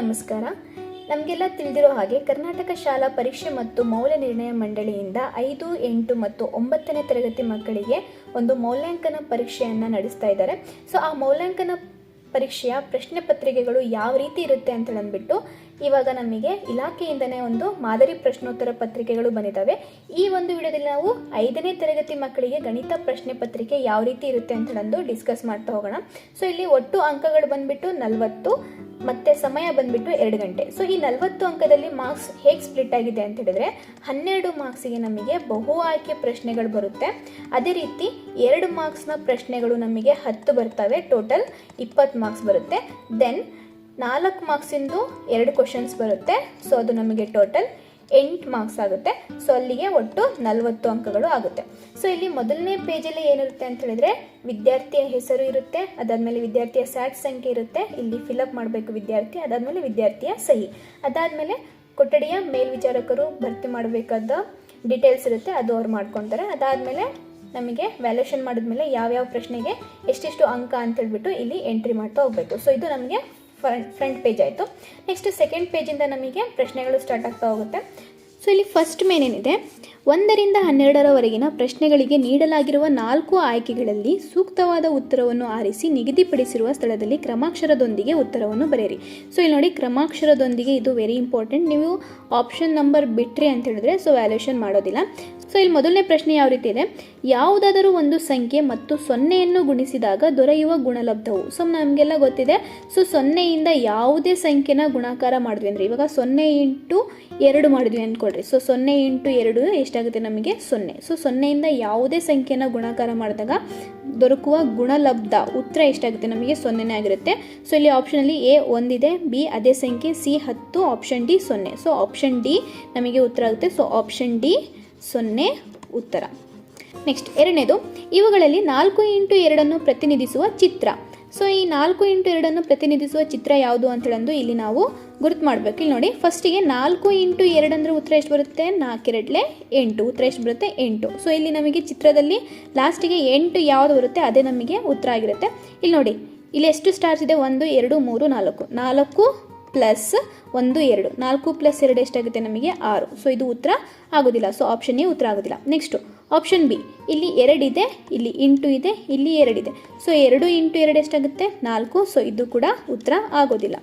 ನಮಸ್ಕಾರ. ನಮಗೆಲ್ಲ ತಿಳಿದಿರೋ ಹಾಗೆ ಕರ್ನಾಟಕ ಶಾಲಾ ಪರೀಕ್ಷೆ ಮತ್ತು ಮೌಲ್ಯ ನಿರ್ಣಯ ಮಂಡಳಿಯಿಂದ ಐದು, ಎಂಟು ಮತ್ತು ಒಂಬತ್ತನೇ ತರಗತಿ ಮಕ್ಕಳಿಗೆ ಒಂದು ಮೌಲ್ಯಾಂಕನ ಪರೀಕ್ಷೆಯನ್ನು ನಡೆಸ್ತಾ ಇದ್ದಾರೆ. ಸೊ, ಆ ಮೌಲ್ಯಾಂಕನ ಪರೀಕ್ಷೆಯ ಪ್ರಶ್ನೆ ಪತ್ರಿಕೆಗಳು ಯಾವ ರೀತಿ ಇರುತ್ತೆ ಅಂತ ಅಂದ್ಬಿಟ್ಟು ಇವಾಗ ನಮಗೆ ಇಲಾಖೆಯಿಂದನೇ ಒಂದು ಮಾದರಿ ಪ್ರಶ್ನೋತ್ತರ ಪತ್ರಿಕೆಗಳು ಬಂದಿದ್ದಾವೆ. ಈ ಒಂದು ವಿಡಿಯೋದಲ್ಲಿ ನಾವು ಐದನೇ ತರಗತಿ ಮಕ್ಕಳಿಗೆ ಗಣಿತ ಪ್ರಶ್ನೆ ಪತ್ರಿಕೆ ಯಾವ ರೀತಿ ಇರುತ್ತೆ ಅಂತ ಹೇಳಂದು ಡಿಸ್ಕಸ್ ಮಾಡ್ತಾ ಹೋಗೋಣ. ಸೊ ಇಲ್ಲಿ ಒಟ್ಟು ಅಂಕಗಳು ಬಂದ್ಬಿಟ್ಟು ನಲವತ್ತು, ಮತ್ತೆ ಸಮಯ ಬಂದ್ಬಿಟ್ಟು ಎರಡು ಗಂಟೆ. ಸೊ ಈ ನಲವತ್ತು ಅಂಕದಲ್ಲಿ ಮಾರ್ಕ್ಸ್ ಹೇಗೆ ಸ್ಪ್ಲಿಟ್ ಆಗಿದೆ ಅಂತ ಹೇಳಿದ್ರೆ, ಹನ್ನೆರಡು ಮಾರ್ಕ್ಸಿಗೆ ನಮಗೆ ಬಹು ಆಯ್ಕೆ ಪ್ರಶ್ನೆಗಳು ಬರುತ್ತೆ. ಅದೇ ರೀತಿ ಎರಡು ಮಾರ್ಕ್ಸ್ನ ಪ್ರಶ್ನೆಗಳು ನಮಗೆ ಹತ್ತು ಬರ್ತವೆ. ಟೋಟಲ್ ಇಪ್ಪತ್ತು ಮಾರ್ಕ್ಸ್ ಬರುತ್ತೆ. ದೆನ್ ನಾಲ್ಕು ಮಾರ್ಕ್ಸಿಂದು ಎರಡು ಕ್ವಶನ್ಸ್ ಬರುತ್ತೆ. ಸೊ ಅದು ನಮಗೆ ಟೋಟಲ್ ಎಂಟು ಮಾರ್ಕ್ಸ್ ಆಗುತ್ತೆ. ಸೊ ಅಲ್ಲಿಗೆ ಒಟ್ಟು ನಲವತ್ತು ಅಂಕಗಳು ಆಗುತ್ತೆ. ಸೊ ಇಲ್ಲಿ ಮೊದಲನೇ ಪೇಜಲ್ಲಿ ಏನಿರುತ್ತೆ ಅಂತ ಹೇಳಿದ್ರೆ, ವಿದ್ಯಾರ್ಥಿಯ ಹೆಸರು ಇರುತ್ತೆ, ಅದಾದಮೇಲೆ ವಿದ್ಯಾರ್ಥಿಯ ಸ್ಯಾಟ್ ಸಂಖ್ಯೆ ಇರುತ್ತೆ, ಇಲ್ಲಿ ಫಿಲಪ್ ಮಾಡಬೇಕು ವಿದ್ಯಾರ್ಥಿ, ಅದಾದಮೇಲೆ ವಿದ್ಯಾರ್ಥಿಯ ಸಹಿ. ಅದಾದಮೇಲೆ ಕೊಠಡಿಯ ಮೇಲ್ವಿಚಾರಕರು ಭರ್ತಿ ಮಾಡಬೇಕಾದ ಡೀಟೇಲ್ಸ್ ಇರುತ್ತೆ, ಅದು ಅವ್ರು ಮಾಡ್ಕೊತಾರೆ. ಅದಾದಮೇಲೆ ನಮಗೆ ವ್ಯಾಲ್ಯೂಷನ್ ಮಾಡಿದ್ಮೇಲೆ ಯಾವ್ಯಾವ ಪ್ರಶ್ನೆಗೆ ಎಷ್ಟೆಷ್ಟು ಅಂಕ ಅಂತ ಹೇಳ್ಬಿಟ್ಟು ಇಲ್ಲಿ ಎಂಟ್ರಿ ಮಾಡ್ತಾ ಹೋಗ್ಬೇಕು. ಸೊ ಇದು ನಮಗೆ ಫ್ರಂಟ್ ಪೇಜ್ ಆಯಿತು. ನೆಕ್ಸ್ಟ್ ಸೆಕೆಂಡ್ ಪೇಜಿಂದ ನಮಗೆ ಪ್ರಶ್ನೆಗಳು ಸ್ಟಾರ್ಟ್ ಆಗ್ತಾ ಹೋಗುತ್ತೆ. ಸೊ ಇಲ್ಲಿ ಫಸ್ಟ್ ಮೇನ್ ಏನಿದೆ? ಒಂದರಿಂದ ಹನ್ನೆರಡರವರೆಗಿನ ಪ್ರಶ್ನೆಗಳಿಗೆ ನೀಡಲಾಗಿರುವ ನಾಲ್ಕು ಆಯ್ಕೆಗಳಲ್ಲಿ ಸೂಕ್ತವಾದ ಉತ್ತರವನ್ನು ಆರಿಸಿ ನಿಗದಿಪಡಿಸಿರುವ ಸ್ಥಳದಲ್ಲಿ ಕ್ರಮಾಕ್ಷರದೊಂದಿಗೆ ಉತ್ತರವನ್ನು ಬರೆಯಿರಿ. ಸೊ ಇಲ್ಲಿ ನೋಡಿ ಕ್ರಮಾಕ್ಷರದೊಂದಿಗೆ ಇದು ವೆರಿ ಇಂಪಾರ್ಟೆಂಟ್ ನೀವು ಆಪ್ಷನ್ ನಂಬರ್ ಬಿಟ್ರಿ ಅಂತ ಹೇಳಿದ್ರೆ ಸೊ ವ್ಯಾಲ್ಯೂಷನ್ ಮಾಡೋದಿಲ್ಲ. ಸೊ ಇಲ್ಲಿ ಮೊದಲನೇ ಪ್ರಶ್ನೆ ಯಾವ ರೀತಿ ಇದೆ? ಯಾವುದಾದರೂ ಒಂದು ಸಂಖ್ಯೆ ಮತ್ತು ಸೊನ್ನೆಯನ್ನು ಗುಣಿಸಿದಾಗ ದೊರೆಯುವ ಗುಣಲಬ್ಧವು. ಸೊ ನಮಗೆಲ್ಲ ಗೊತ್ತಿದೆ. ಸೊ ಸೊನ್ನೆಯಿಂದ ಯಾವುದೇ ಸಂಖ್ಯೆನ ಗುಣಾಕಾರ ಮಾಡಿದ್ವಿ ಅಂದರೆ ಇವಾಗ ಸೊನ್ನೆ ಇಂಟು ಎರಡು ಮಾಡಿದ್ವಿ ಅಂದ್ಕೊಳ್ರಿ. ಸೊ ಸೊನ್ನೆ ಇಂಟು ಎರಡು ಎಷ್ಟಾಗುತ್ತೆ ನಮಗೆ? ಸೊನ್ನೆ. ಸೊ ಸೊನ್ನೆಯಿಂದ ಯಾವುದೇ ಸಂಖ್ಯೆನ ಗುಣಾಕಾರ ಮಾಡಿದಾಗ ದೊರಕುವ ಗುಣಲಬ್ಧ ಉತ್ತರ ಎಷ್ಟಾಗುತ್ತೆ ನಮಗೆ? ಸೊನ್ನೆನೇ ಆಗಿರುತ್ತೆ. ಸೊ ಇಲ್ಲಿ ಆಪ್ಷನಲ್ಲಿ ಎ ಒಂದಿದೆ, ಬಿ ಅದೇ ಸಂಖ್ಯೆ, ಸಿ ಹತ್ತು ಆಪ್ಷನ್ ಡಿ ಸೊನ್ನೆ. ಸೊ ಆಪ್ಷನ್ ಡಿ ನಮಗೆ ಉತ್ತರ ಆಗುತ್ತೆ. ಸೊ ಆಪ್ಷನ್ ಡಿ ಸೊನ್ನೆ ಉತ್ತರ. ನೆಕ್ಸ್ಟ್ ಎರಡನೇದು, ಇವುಗಳಲ್ಲಿ ನಾಲ್ಕು ಇಂಟು ಎರಡನ್ನು ಪ್ರತಿನಿಧಿಸುವ ಚಿತ್ರ. ಸೊ ಈ ನಾಲ್ಕು ಇಂಟು ಎರಡನ್ನು ಪ್ರತಿನಿಧಿಸುವ ಚಿತ್ರ ಯಾವುದು ಅಂತ ಹೇಳಂದು ಇಲ್ಲಿ ನಾವು ಗುರುತು ಮಾಡಬೇಕು. ಇಲ್ಲಿ ನೋಡಿ ಫಸ್ಟಿಗೆ ನಾಲ್ಕು ಇಂಟು ಎರಡು ಅಂದರೆ ಉತ್ತರ ಎಷ್ಟು ಬರುತ್ತೆ? ನಾಲ್ಕೆರಡಲೆ ಎಂಟು. ಉತ್ತರ ಎಷ್ಟು ಬರುತ್ತೆ? ಎಂಟು. ಸೊ ಇಲ್ಲಿ ನಮಗೆ ಚಿತ್ರದಲ್ಲಿ ಲಾಸ್ಟಿಗೆ ಎಂಟು ಯಾವುದು ಬರುತ್ತೆ? ಅದೇ ನಮಗೆ ಉತ್ತರ ಆಗಿರುತ್ತೆ. ಇಲ್ಲಿ ನೋಡಿ, ಇಲ್ಲಿ ಎಷ್ಟು ಸ್ಟಾರ್ಸ್ ಇದೆ? ಒಂದು, ಎರಡು, ಮೂರು, ನಾಲ್ಕು. ನಾಲ್ಕು ಪ್ಲಸ್ ಒಂದು ಎರಡು. ನಾಲ್ಕು ಪ್ಲಸ್ ಎರಡು ಎಷ್ಟಾಗುತ್ತೆ ನಮಗೆ? ಆರು. ಸೊ ಇದು ಉತ್ತರ ಆಗೋದಿಲ್ಲ. ಸೊ ಆಪ್ಷನ್ ಎ ಉತ್ತರ ಆಗೋದಿಲ್ಲ. ನೆಕ್ಸ್ಟು ಆಪ್ಷನ್ ಬಿ ಇಲ್ಲಿ ಎರಡಿದೆ ಇಲ್ಲಿ ಇಂಟು ಇದೆ, ಇಲ್ಲಿ ಎರಡಿದೆ ಸೊ ಎರಡು ಇಂಟು ಎರಡು ಎಷ್ಟಾಗುತ್ತೆ? ನಾಲ್ಕು. ಸೊ ಇದು ಕೂಡ ಉತ್ತರ ಆಗೋದಿಲ್ಲ.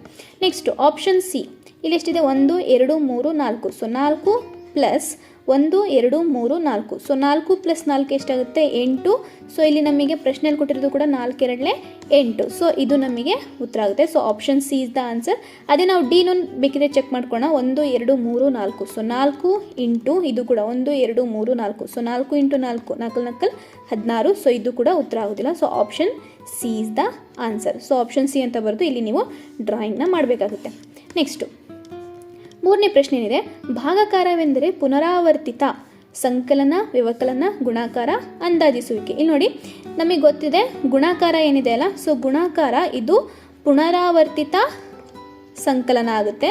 ನೆಕ್ಸ್ಟು ಆಪ್ಷನ್ ಸಿ ಇಲ್ಲಿ ಎಷ್ಟಿದೆ? ಒಂದು, ಎರಡು, ಮೂರು, ನಾಲ್ಕು. ಸೊ ನಾಲ್ಕು ಪ್ಲಸ್ ಒಂದು, ಎರಡು, ಮೂರು, ನಾಲ್ಕು. ಸೊ ನಾಲ್ಕು ಪ್ಲಸ್ ನಾಲ್ಕು ಎಷ್ಟಾಗುತ್ತೆ? ಎಂಟು. ಸೊ ಇಲ್ಲಿ ನಮಗೆ ಪ್ರಶ್ನೆಯಲ್ಲಿ ಕೊಟ್ಟಿರೋದು ಕೂಡ ನಾಲ್ಕು ಎರಡಲೇ ಎಂಟು. ಸೊ ಇದು ನಮಗೆ ಉತ್ತರ ಆಗುತ್ತೆ. So option C is the answer ಅದೇ ನಾವು ಡಿನೂ ಬೇಕಿದ್ರೆ ಚೆಕ್ ಮಾಡ್ಕೊಳ್ಳೋಣ. ಒಂದು, ಎರಡು, ಮೂರು, ನಾಲ್ಕು. ಸೊ ನಾಲ್ಕು ಇಂಟು ಇದು ಕೂಡ ಒಂದು, ಎರಡು, ಮೂರು, ನಾಲ್ಕು. ಸೊ ನಾಲ್ಕು ಇಂಟು ನಾಲ್ಕು ನಾಲ್ಕು ನಾಲ್ಕು ಹದಿನಾರು. ಸೊ ಇದು ಕೂಡ ಉತ್ತರ ಆಗೋದಿಲ್ಲ. So option C is the answer so option C ಅಂತ ಬರೆದು ಇಲ್ಲಿ ನೀವು ಡ್ರಾಯಿಂಗ್ನ ಮಾಡಬೇಕಾಗುತ್ತೆ. ನೆಕ್ಸ್ಟು ಮೂರನೇ ಪ್ರಶ್ನೆ ಏನಿದೆ? ಭಾಗಕಾರವೆಂದರೆ ಪುನರಾವರ್ತಿತ ಸಂಕಲನ, ವ್ಯವಕಲನ, ಗುಣಾಕಾರ ಅಂದಾಜಿಸುವಿಕೆ. ಇಲ್ಲಿ ನೋಡಿ, ನಮಗೆ ಗೊತ್ತಿದೆ, ಗುಣಾಕಾರ ಏನಿದೆ ಅಲ್ಲ? ಸೊ ಗುಣಾಕಾರ ಇದು ಪುನರಾವರ್ತಿತ ಸಂಕಲನ ಆಗುತ್ತೆ.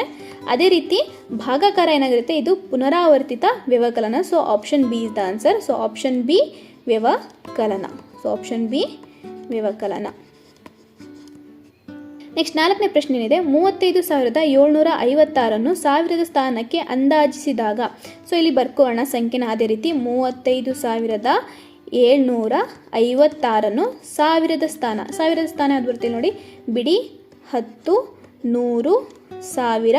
ಅದೇ ರೀತಿ, ಭಾಗಕಾರ ಏನಾಗಿರುತ್ತೆ? ಇದು ಪುನರಾವರ್ತಿತ ವ್ಯವಕಲನ. So option B is the answer so option B ವ್ಯವಕಲನ. So option B ವ್ಯವಕಲನ. ನೆಕ್ಸ್ಟ್ ನಾಲ್ಕನೇ ಪ್ರಶ್ನೆ ಏನಿದೆ ಮೂವತ್ತೈದು ಸಾವಿರದ ಏಳ್ನೂರ ಐವತ್ತಾರನ್ನು ಸಾವಿರದ ಸ್ಥಾನಕ್ಕೆ ಅಂದಾಜಿಸಿದಾಗ, ಸೊ ಇಲ್ಲಿ ಬರ್ಕೋಣ ಸಂಖ್ಯೆನ ಅದೇ ರೀತಿ, ಮೂವತ್ತೈದು ಸಾವಿರದ ಏಳ್ನೂರ ಐವತ್ತಾರನ್ನು ಸಾವಿರದ ಸ್ಥಾನ ಸಾವಿರದ ಸ್ಥಾನ ಯಾವ್ದು ಬರ್ತೀವಿ ನೋಡಿ, ಬಿಡಿ ಹತ್ತು, ನೂರು, ಸಾವಿರ,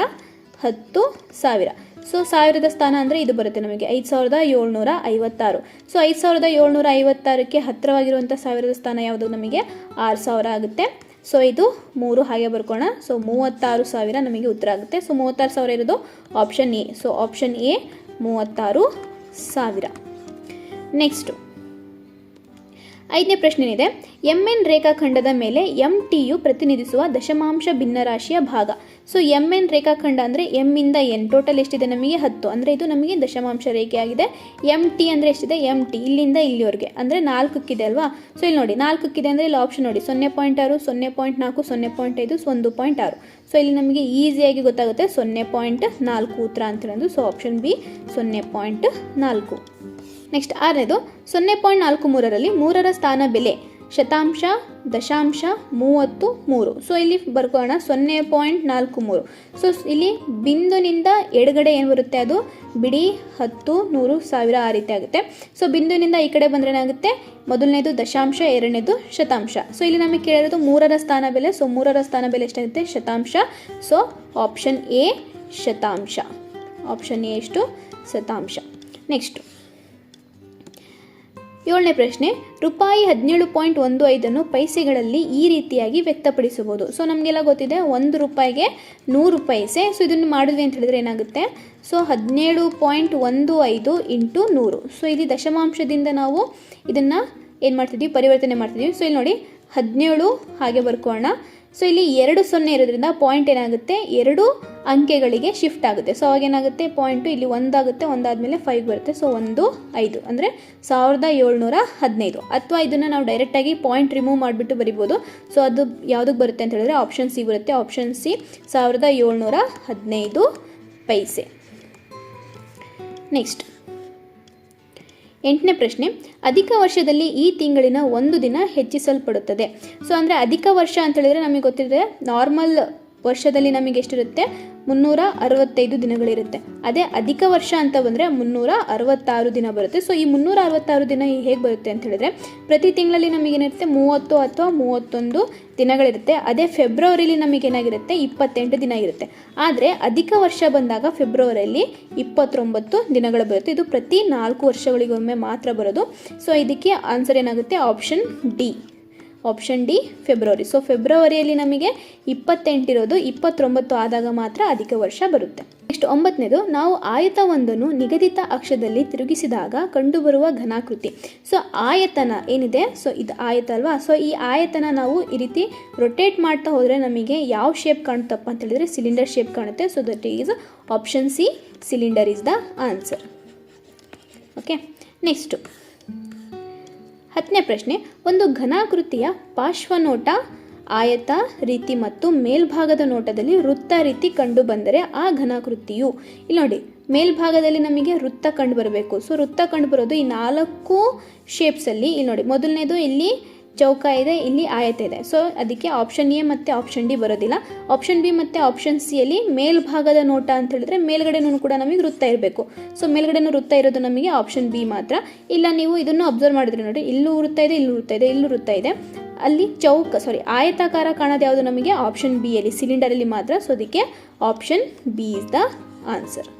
ಹತ್ತು, ಸಾವಿರ. ಸೊ ಸಾವಿರದ ಸ್ಥಾನ ಅಂದರೆ ಇದು ಬರುತ್ತೆ ನಮಗೆ, ಐದು ಸಾವಿರದ ಏಳ್ನೂರ ಐವತ್ತಾರು. ಸೊ ಐದು ಸಾವಿರದ ಏಳ್ನೂರ ಐವತ್ತಾರಕ್ಕೆ ಹತ್ತಿರವಾಗಿರುವಂಥ ಸಾವಿರದ ಸ್ಥಾನ ಯಾವುದು ನಮಗೆ, ಆರು ಸಾವಿರ ಆಗುತ್ತೆ. ಸೊ ಇದು ಮೂರು ಹಾಗೆ ಬರ್ಕೋಣ. ಸೊ ಮೂವತ್ತಾರು ಸಾವಿರ ನಮಗೆ ಉತ್ತರ ಆಗುತ್ತೆ. ಸೊ ಮೂವತ್ತಾರು ಸಾವಿರ ಇರೋದು option A so option A ಮೂವತ್ತಾರು ಸಾವಿರ. ನೆಕ್ಸ್ಟು ಐದನೇ ಪ್ರಶ್ನೆ ಏನಿದೆ ಎಂ ಎನ್ ರೇಖಾಖಂಡದ ಮೇಲೆ ಎಂ ಟಿಯು ಪ್ರತಿನಿಧಿಸುವ ದಶಮಾಂಶ ಭಿನ್ನರಾಶಿಯ ಭಾಗ. ಸೊ ಎಂ ಎನ್ ರೇಖಾಖಂಡ ಅಂದರೆ ಎಂ ಇಂದ ಎನ್. ಟೋಟಲ್ ಎಷ್ಟಿದೆ ನಮಗೆ? ಹತ್ತು. ಅಂದರೆ ಇದು ನಮಗೆ ದಶಮಾಂಶ ರೇಖೆ ಆಗಿದೆ ಎಂ ಟಿ ಅಂದರೆ ಎಷ್ಟಿದೆ? M T. ಇಲ್ಲಿಂದ ಇಲ್ಲಿವರೆಗೆ. ಅಂದರೆ ನಾಲ್ಕಕ್ಕಿದೆ ಅಲ್ವಾ? ಸೊ ಇಲ್ಲಿ ನೋಡಿ. ನಾಲ್ಕಕ್ಕಿದೆ ಅಂದರೆ ಇಲ್ಲಿ ಆಪ್ಷನ್ ನೋಡಿ. ಸೊನ್ನೆ ಪಾಯಿಂಟ್ ಆರು, ಸೊನ್ನೆ ಪಾಯಿಂಟ್ ನಾಲ್ಕು, ಸೊನ್ನೆ ಪಾಯಿಂಟ್ ಐದು ಒಂದು ಪಾಯಿಂಟ್ ಆರು. ಸೊ ಇಲ್ಲಿ ನಮಗೆ ಈಸಿಯಾಗಿ ಗೊತ್ತಾಗುತ್ತೆ ಸೊನ್ನೆ ಪಾಯಿಂಟ್ ನಾಲ್ಕು ಉತ್ತರ ಅಂತ ಹೇಳೋದು ಸೊ ಆಪ್ಷನ್ ಬಿ ಸೊನ್ನೆ ಪಾಯಿಂಟ್ ನಾಲ್ಕು. ನೆಕ್ಸ್ಟ್ ಆರನೇದು ಸೊನ್ನೆ ಪಾಯಿಂಟ್ ನಾಲ್ಕು ಮೂರರಲ್ಲಿ ಮೂರರ ಸ್ಥಾನ ಬೆಲೆ. ಶತಾಂಶ, ದಶಾಂಶ, ಮೂವತ್ತು, ಮೂರು. ಸೊ ಇಲ್ಲಿ ಬರ್ಕೋಣ ಸೊನ್ನೆ ಪಾಯಿಂಟ್ ನಾಲ್ಕು ಮೂರು. ಸೊ ಇಲ್ಲಿ ಬಿಂದುನಿಂದ ಎಡಗಡೆ ಏನು ಬರುತ್ತೆ ಅದು? ಬಿಡಿ, ಹತ್ತು, ನೂರು, ಸಾವಿರ ಆ ರೀತಿ ಆಗುತ್ತೆ. ಸೊ ಬಿಂದುನಿಂದ ಈ ಕಡೆ ಬಂದರೆ ಏನಾಗುತ್ತೆ? ಮೊದಲನೇದು ದಶಾಂಶ, ಎರಡನೇದು ಶತಾಂಶ. ಸೊ ಇಲ್ಲಿ ನಮಗೆ ಕೇಳಿರೋದು ಮೂರರ ಸ್ಥಾನ ಬೆಲೆ. ಸೊ ಮೂರರ ಸ್ಥಾನ ಬೆಲೆ ಎಷ್ಟಾಗುತ್ತೆ? ಶತಾಂಶ. ಸೊ ಆಪ್ಷನ್ ಎ ಶತಾಂಶ. ಆಪ್ಷನ್ ಎ ಎಷ್ಟು? ಶತಾಂಶ. ನೆಕ್ಸ್ಟು ಏಳನೇ ಪ್ರಶ್ನೆ, ರೂಪಾಯಿ ಹದಿನೇಳು ಪಾಯಿಂಟ್ ಒಂದು ಐದನ್ನು ಪೈಸೆಗಳಲ್ಲಿ ಈ ರೀತಿಯಾಗಿ ವ್ಯಕ್ತಪಡಿಸಬಹುದು ಸೊ ನಮಗೆಲ್ಲ ಗೊತ್ತಿದೆ, ಒಂದು ರೂಪಾಯಿಗೆ ನೂರು ಪೈಸೆ. ಸೊ ಇದನ್ನು ಮಾಡಿದ್ವಿ ಅಂತ ಹೇಳಿದ್ರೆ ಏನಾಗುತ್ತೆ? ಸೊ ಹದಿನೇಳು ಪಾಯಿಂಟ್ ಒಂದು ಐದು ಇಂಟು ನೂರು. ಸೊ ಇಲ್ಲಿ ದಶಮಾಂಶದಿಂದ ನಾವು ಇದನ್ನು ಏನು ಮಾಡ್ತಿದ್ವಿ? ಪರಿವರ್ತನೆ ಮಾಡ್ತಿದ್ವಿ. ಸೊ ಇಲ್ಲಿ ನೋಡಿ, ಹದಿನೇಳು ಹಾಗೆ ಬರ್ಕೋಣ. ಸೊ ಇಲ್ಲಿ ಎರಡು ಸೊನ್ನೆ ಇರೋದ್ರಿಂದ ಪಾಯಿಂಟ್ ಏನಾಗುತ್ತೆ? ಎರಡು ಅಂಕೆಗಳಿಗೆ ಶಿಫ್ಟ್ ಆಗುತ್ತೆ. ಸೊ ಅವಾಗೇನಾಗುತ್ತೆ? ಪಾಯಿಂಟು ಇಲ್ಲಿ ಒಂದಾಗುತ್ತೆ, ಒಂದಾದಮೇಲೆ ಫೈವ್ ಬರುತ್ತೆ. ಸೊ ಒಂದು, ಐದು. ಅಂದರೆ ಸಾವಿರದ ಏಳ್ನೂರ ಹದಿನೈದು. ಅಥವಾ ಇದನ್ನು ನಾವು ಡೈರೆಕ್ಟಾಗಿ ಪಾಯಿಂಟ್ ರಿಮೂವ್ ಮಾಡಿಬಿಟ್ಟು ಬರಿಬೋದು. ಸೊ ಅದು ಯಾವುದಕ್ಕೆ ಬರುತ್ತೆ ಅಂತ ಹೇಳಿದ್ರೆ ಆಪ್ಷನ್ ಸಿ ಬರುತ್ತೆ. ಆಪ್ಷನ್ ಸಿ ಸಾವಿರದ ಏಳ್ನೂರ ಹದಿನೈದು ಪೈಸೆ. ನೆಕ್ಸ್ಟ್ ಎಂಟನೇ ಪ್ರಶ್ನೆ, ಅಧಿಕ ವರ್ಷದಲ್ಲಿ ಈ ತಿಂಗಳಿನ ಒಂದು ದಿನ ಹೆಚ್ಚಿಸಲ್ಪಡುತ್ತದೆ. ಸೊ ಅಂದರೆ ಅಧಿಕ ವರ್ಷ ಅಂತ ಹೇಳಿದ್ರೆ ನಮಗೆ ಗೊತ್ತಿದೆ ನಾರ್ಮಲ್ ವರ್ಷದಲ್ಲಿ ನಮಗೆ ಎಷ್ಟಿರುತ್ತೆ? ಮುನ್ನೂರ ಅರವತ್ತೈದು ದಿನಗಳಿರುತ್ತೆ. ಅದೇ ಅಧಿಕ ವರ್ಷ ಅಂತ ಬಂದರೆ ಮುನ್ನೂರ ಅರವತ್ತಾರು ದಿನ ಬರುತ್ತೆ. ಸೊ ಈ ಮುನ್ನೂರ ಅರವತ್ತಾರು ದಿನ ಹೇಗೆ ಬರುತ್ತೆ ಅಂತ ಹೇಳಿದ್ರೆ, ಪ್ರತಿ ತಿಂಗಳಲ್ಲಿ ನಮಗೇನಿರುತ್ತೆ ಮೂವತ್ತು ಅಥವಾ ಮೂವತ್ತೊಂದು ದಿನಗಳಿರುತ್ತೆ. ಅದೇ ಫೆಬ್ರವರಿಲಿ ನಮಗೇನಾಗಿರುತ್ತೆ, ಇಪ್ಪತ್ತೆಂಟು ದಿನ ಇರುತ್ತೆ. ಆದರೆ ಅಧಿಕ ವರ್ಷ ಬಂದಾಗ ಫೆಬ್ರವರಿಯಲ್ಲಿ ಇಪ್ಪತ್ತೊಂಬತ್ತು ದಿನಗಳು ಬರುತ್ತೆ. ಇದು ಪ್ರತಿ ನಾಲ್ಕು ವರ್ಷಗಳಿಗೊಮ್ಮೆ ಮಾತ್ರ ಬರೋದು. ಸೊ ಇದಕ್ಕೆ ಆನ್ಸರ್ ಏನಾಗುತ್ತೆ? Option D option D February so ಫೆಬ್ರವರಿಯಲ್ಲಿ ನಮಗೆ ಇಪ್ಪತ್ತೆಂಟಿರೋದು ಇಪ್ಪತ್ತೊಂಬತ್ತು ಆದಾಗ ಮಾತ್ರ ಅಧಿಕ ವರ್ಷ ಬರುತ್ತೆ. ನೆಕ್ಸ್ಟ್ ಒಂಬತ್ತನೇದು, ನಾವು ಆಯತವೊಂದನ್ನು ನಿಗದಿತ ಅಕ್ಷದಲ್ಲಿ ತಿರುಗಿಸಿದಾಗ ಕಂಡುಬರುವ ಘನಾಕೃತಿ. ಸೊ ಆಯತನ ಏನಿದೆ? ಸೊ ಇದು ಆಯತ ಅಲ್ವಾ? ಸೊ ಈ ಆಯತನ ನಾವು ಈ ರೀತಿ ರೊಟೇಟ್ ಮಾಡ್ತಾ ಹೋದರೆ ನಮಗೆ ಯಾವ ಶೇಪ್ ಕಾಣುತ್ತಪ್ಪ ಅಂತ ಹೇಳಿದ್ರೆ ಸಿಲಿಂಡರ್ ಶೇಪ್ ಕಾಣುತ್ತೆ. So that is option C cylinder is the answer okay next ಹತ್ತನೇ ಪ್ರಶ್ನೆ, ಒಂದು ಘನಾಕೃತಿಯ ಪಾರ್ಶ್ವನೋಟ ಆಯತ ರೀತಿ ಮತ್ತು ಮೇಲ್ಭಾಗದ ನೋಟದಲ್ಲಿ ವೃತ್ತ ರೀತಿ ಕಂಡು ಬಂದರೆ ಆ ಘನಾಕೃತಿಯು, ಇಲ್ಲಿ ನೋಡಿ, ಮೇಲ್ಭಾಗದಲ್ಲಿ ನಮಗೆ ವೃತ್ತ ಕಂಡು ಬರಬೇಕು. ಸೊ ವೃತ್ತ ಕಂಡು ಬರೋದು ಈ ನಾಲ್ಕು ಶೇಪ್ಸಲ್ಲಿ ಇಲ್ಲಿ ನೋಡಿ, ಮೊದಲನೇದು ಇಲ್ಲಿ ಚೌಕ ಇದೆ, ಇಲ್ಲಿ ಆಯತ ಇದೆ. ಸೊ ಅದಕ್ಕೆ ಆಪ್ಷನ್ ಎ ಮತ್ತು ಆಪ್ಷನ್ ಡಿ ಬರೋದಿಲ್ಲ. ಆಪ್ಷನ್ ಬಿ ಮತ್ತು ಆಪ್ಷನ್ ಸಿಯಲ್ಲಿ ಮೇಲ್ಭಾಗದ ನೋಟ ಅಂತ ಹೇಳಿದ್ರೆ ಮೇಲ್ಗಡೆನೂ ಕೂಡ ನಮಗೆ ವೃತ್ತ ಇರಬೇಕು. ಸೊ ಮೇಲ್ಗಡೆನೂ ವೃತ್ತ ಇರೋದು ನಮಗೆ ಆಪ್ಷನ್ ಬಿ ಮಾತ್ರ. ಇಲ್ಲ, ನೀವು ಇದನ್ನು ಅಬ್ಸರ್ವ್ ಮಾಡಿದ್ರೆ ನೋಡಿ, ಇಲ್ಲೂ ವೃತ್ತ ಇದೆ, ಇಲ್ಲೂ ವೃತ್ತ ಇದೆ, ಇಲ್ಲೂ ವೃತ್ತ ಇದೆ. ಅಲ್ಲಿ ಚೌಕ ಸಾರಿ ಆಯತಾಕಾರ ಕಾಣೋದು ಯಾವುದು ನಮಗೆ? ಆಪ್ಷನ್ ಬಿ ಅಲ್ಲಿ ಸಿಲಿಂಡರಲ್ಲಿ ಮಾತ್ರ. ಸೊ ಅದಕ್ಕೆ option B is the answer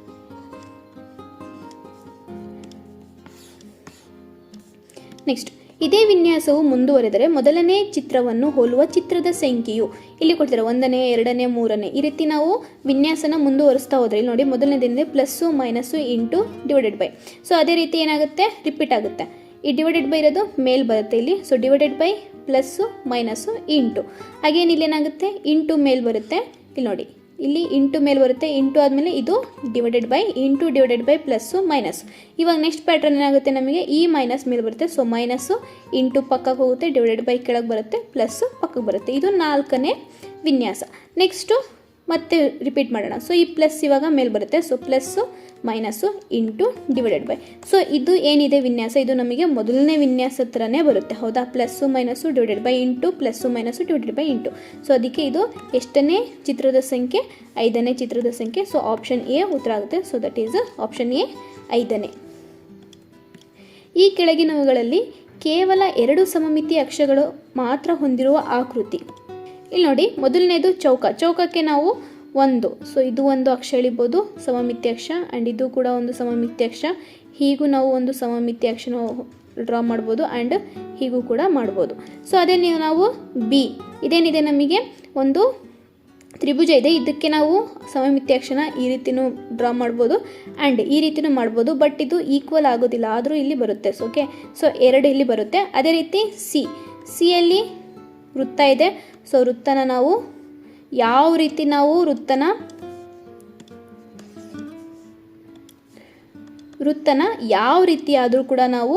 next ಇದೇ ವಿನ್ಯಾಸವು ಮುಂದುವರೆದರೆ ಮೊದಲನೇ ಚಿತ್ರವನ್ನು ಹೋಲುವ ಚಿತ್ರದ ಸಂಖ್ಯೆಯು. ಇಲ್ಲಿ ಕೊಡ್ತಾರೆ ಒಂದನೇ, ಎರಡನೇ, ಮೂರನೇ ಈ ರೀತಿ ನಾವು ವಿನ್ಯಾಸನ ಮುಂದುವರಿಸ್ತಾ ಹೋದ್ರೆ ಇಲ್ಲಿ ನೋಡಿ ಮೊದಲನೇದಿಂದ plus, minus, into, divided by. So, ಅದೇ ರೀತಿ ಏನಾಗುತ್ತೆ? ರಿಪೀಟ್ ಆಗುತ್ತೆ. ಈ ಡಿವೈಡೆಡ್ ಬೈ ಇರೋದು ಮೇಲ್ ಬರುತ್ತೆ ಇಲ್ಲಿ. So, divided by plus, minus, into. ಹಾಗೇನು ಇಲ್ಲಿ ಏನಾಗುತ್ತೆ? ಇಂಟು ಮೇಲ್ ಬರುತ್ತೆ. ಇಲ್ಲಿ ನೋಡಿ. ಇಲ್ಲಿ ಇಂಟು ಮೇಲೆ ಬರುತ್ತೆ ಇಂಟು ಆದಮೇಲೆ ಇದು divided by into divided by plus minus ಇವಾಗ ನೆಕ್ಸ್ಟ್ ಪ್ಯಾಟ್ರನ್ ಏನಾಗುತ್ತೆ ನಮಗೆ? ಈ ಮೈನಸ್ ಮೇಲೆ ಬರುತ್ತೆ ಸೊ ಮೈನಸ್ಸು ಇಂಟು ಪಕ್ಕಕ್ಕೆ ಹೋಗುತ್ತೆ ಡಿವೈಡೆಡ್ ಬೈ ಕೆಳಗೆ ಬರುತ್ತೆ ಪ್ಲಸ್ಸು ಪಕ್ಕಕ್ಕೆ ಬರುತ್ತೆ. ಇದು ನಾಲ್ಕನೇ ವಿನ್ಯಾಸ. ನೆಕ್ಸ್ಟು ಮತ್ತೆ ರಿಪೀಟ್ ಮಾಡೋಣ. ಸೊ ಈ ಪ್ಲಸ್ ಇವಾಗ ಮೇಲೆ ಬರುತ್ತೆ. So plus minus into divided by so ಇದು ಏನಿದೆ ವಿನ್ಯಾಸ? ಇದು ನಮಗೆ ಮೊದಲನೇ ವಿನ್ಯಾಸ ಹತ್ರನೇ ಬರುತ್ತೆ. ಹೌದಾ? Plus minus divided by into plus minus divided by into so ಅದಕ್ಕೆ ಇದು ಎಷ್ಟನೇ ಚಿತ್ರದ ಸಂಖ್ಯೆ? ಐದನೇ ಚಿತ್ರದ ಸಂಖ್ಯೆ. ಸೊ ಆಪ್ಷನ್ ಎ ಉತ್ತರ ಆಗುತ್ತೆ. So that is option A ಐದನೇ. ಈ ಕೆಳಗಿನವುಗಳಲ್ಲಿ ಕೇವಲ ಎರಡು ಸಮಮಿತಿ ಅಕ್ಷಗಳು ಮಾತ್ರ ಹೊಂದಿರುವ ಆಕೃತಿ. ಇಲ್ಲಿ ನೋಡಿ, ಮೊದಲನೇದು ಚೌಕ. ಚೌಕಕ್ಕೆ ನಾವು ಒಂದು. ಸೊ ಇದು ಒಂದು ಅಕ್ಷ ಎಳಿಬೋದು, ಸಮಮಿತಿ ಅಕ್ಷ ಆ್ಯಂಡ್ ಇದು ಕೂಡ ಒಂದು ಸಮಮಿತಿ ಅಕ್ಷ. ಹೀಗೂ ನಾವು ಒಂದು ಸಮಮಿತಿ ಅಕ್ಷನ ಡ್ರಾ ಮಾಡ್ಬೋದು ಆ್ಯಂಡ್ ಹೀಗೂ ಕೂಡ ಮಾಡ್ಬೋದು. ಸೊ ಅದೇ ನೀವು ನಾವು ಬಿ ಇದೇನಿದೆ ನಮಗೆ? ಒಂದು ತ್ರಿಭುಜ ಇದೆ. ಇದಕ್ಕೆ ನಾವು ಸಮಮಿತಿ ಅಕ್ಷನ ಈ ರೀತಿಯೂ ಡ್ರಾ ಮಾಡ್ಬೋದು ಆ್ಯಂಡ್ ಈ ರೀತಿಯೂ ಮಾಡ್ಬೋದು. ಬಟ್ ಇದು ಈಕ್ವಲ್ ಆಗೋದಿಲ್ಲ. ಆದರೂ ಇಲ್ಲಿ ಬರುತ್ತೆ. ಸೊ ಓಕೆ ಸೊ ಎರಡು ಇಲ್ಲಿ ಬರುತ್ತೆ. ಅದೇ ರೀತಿ ಸಿ ಸಿಯಲ್ಲಿ ವೃತ್ತ ಇದೆ. ಸೊ ವೃತ್ತನ ನಾವು ಯಾವ ರೀತಿ ನಾವು ವೃತ್ತನ ವೃತ್ತನ ಯಾವ ರೀತಿ ಆದರೂ ಕೂಡ ನಾವು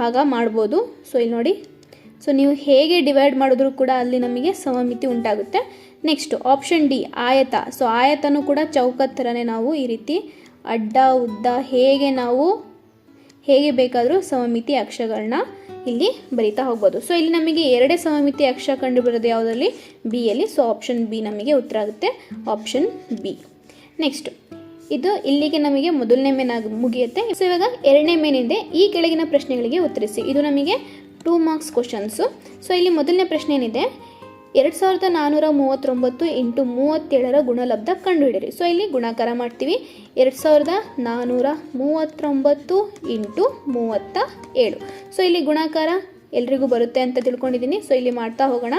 ಭಾಗ ಮಾಡ್ಬೋದು. ಸೊ ಇಲ್ಲಿ ನೋಡಿ. ಸೊ ನೀವು ಹೇಗೆ ಡಿವೈಡ್ ಮಾಡಿದ್ರೂ ಕೂಡ ಅಲ್ಲಿ ನಮಗೆ ಸಮಮಿತಿ ಉಂಟಾಗುತ್ತೆ. ನೆಕ್ಸ್ಟ್ ಆಪ್ಷನ್ ಡಿ ಆಯತ. ಸೊ ಆಯತನೂ ಕೂಡ ಚೌಕದ ಥರನೇ ನಾವು ಈ ರೀತಿ ಅಡ್ಡ, ಉದ್ದ ಹೇಗೆ ನಾವು ಹೇಗೆ ಬೇಕಾದರೂ ಸಮಮಿತಿ ಅಕ್ಷಗಳನ್ನ ಇಲ್ಲಿ ಬರಿತಾ ಹೋಗ್ಬೋದು. ಸೊ ಇಲ್ಲಿ ನಮಗೆ ಎರಡೇ ಸಮಮಿತಿ ಅಕ್ಷ ಕಂಡು ಬರೋದು ಯಾವುದರಲ್ಲಿ? ಬಿ ಅಲ್ಲಿ. ಸೊ ಆಪ್ಷನ್ ಬಿ ನಮಗೆ ಉತ್ತರ ಆಗುತ್ತೆ. ಆಪ್ಷನ್ ಬಿ ನೆಕ್ಸ್ಟ್ ಇದು ಇಲ್ಲಿಗೆ ನಮಗೆ ಮೊದಲನೇ ಮೇನ್ ಮುಗಿಯುತ್ತೆ. ಸೊ ಇವಾಗ ಎರಡನೇ ಮೇನಿದೆ ಈ ಕೆಳಗಿನ ಪ್ರಶ್ನೆಗಳಿಗೆ ಉತ್ತರಿಸಿ. ಇದು ನಮಗೆ ಟೂ ಮಾರ್ಕ್ಸ್ ಕ್ವಶನ್ಸು ಸೊ ಇಲ್ಲಿ ಮೊದಲನೇ ಪ್ರಶ್ನೆ ಏನಿದೆ? ಎರಡು ಸಾವಿರದ ನಾನ್ನೂರ ಮೂವತ್ತೊಂಬತ್ತು ಇಂಟು ಮೂವತ್ತೇಳರ ಗುಣಲಬ್ಧ ಕಂಡುಹಿಡಿಯಿರಿ. ಸೊ ಇಲ್ಲಿ ಗುಣಾಕಾರ ಮಾಡ್ತೀವಿ. ಎರಡು ಸಾವಿರದ ನಾನ್ನೂರ ಮೂವತ್ತೊಂಬತ್ತು ಇಂಟು ಮೂವತ್ತ ಏಳು ಸೊ ಇಲ್ಲಿ ಗುಣಾಕಾರ ಎಲ್ರಿಗೂ ಬರುತ್ತೆ ಅಂತ ತಿಳ್ಕೊಂಡಿದ್ದೀನಿ. ಸೊ ಇಲ್ಲಿ ಮಾಡ್ತಾ ಹೋಗೋಣ.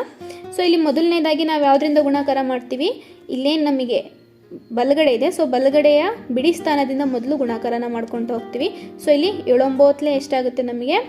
ಸೊ ಇಲ್ಲಿ ಮೊದಲನೇದಾಗಿ ನಾವು ಯಾವುದರಿಂದ ಗುಣಾಕಾರ ಮಾಡ್ತೀವಿ? ಇಲ್ಲೇನು ನಮಗೆ ಬಲಗಡೆ ಇದೆ. ಸೊ ಬಲಗಡೆಯ ಬಿಡಿ ಸ್ಥಾನದಿಂದ ಮೊದಲು ಗುಣಾಕಾರನ ಮಾಡ್ಕೊಂಡು ಹೋಗ್ತೀವಿ. ಸೊ ಇಲ್ಲಿ ಏಳೊಂಬತ್ತಲೇ ಎಷ್ಟಾಗುತ್ತೆ ನಮಗೆ?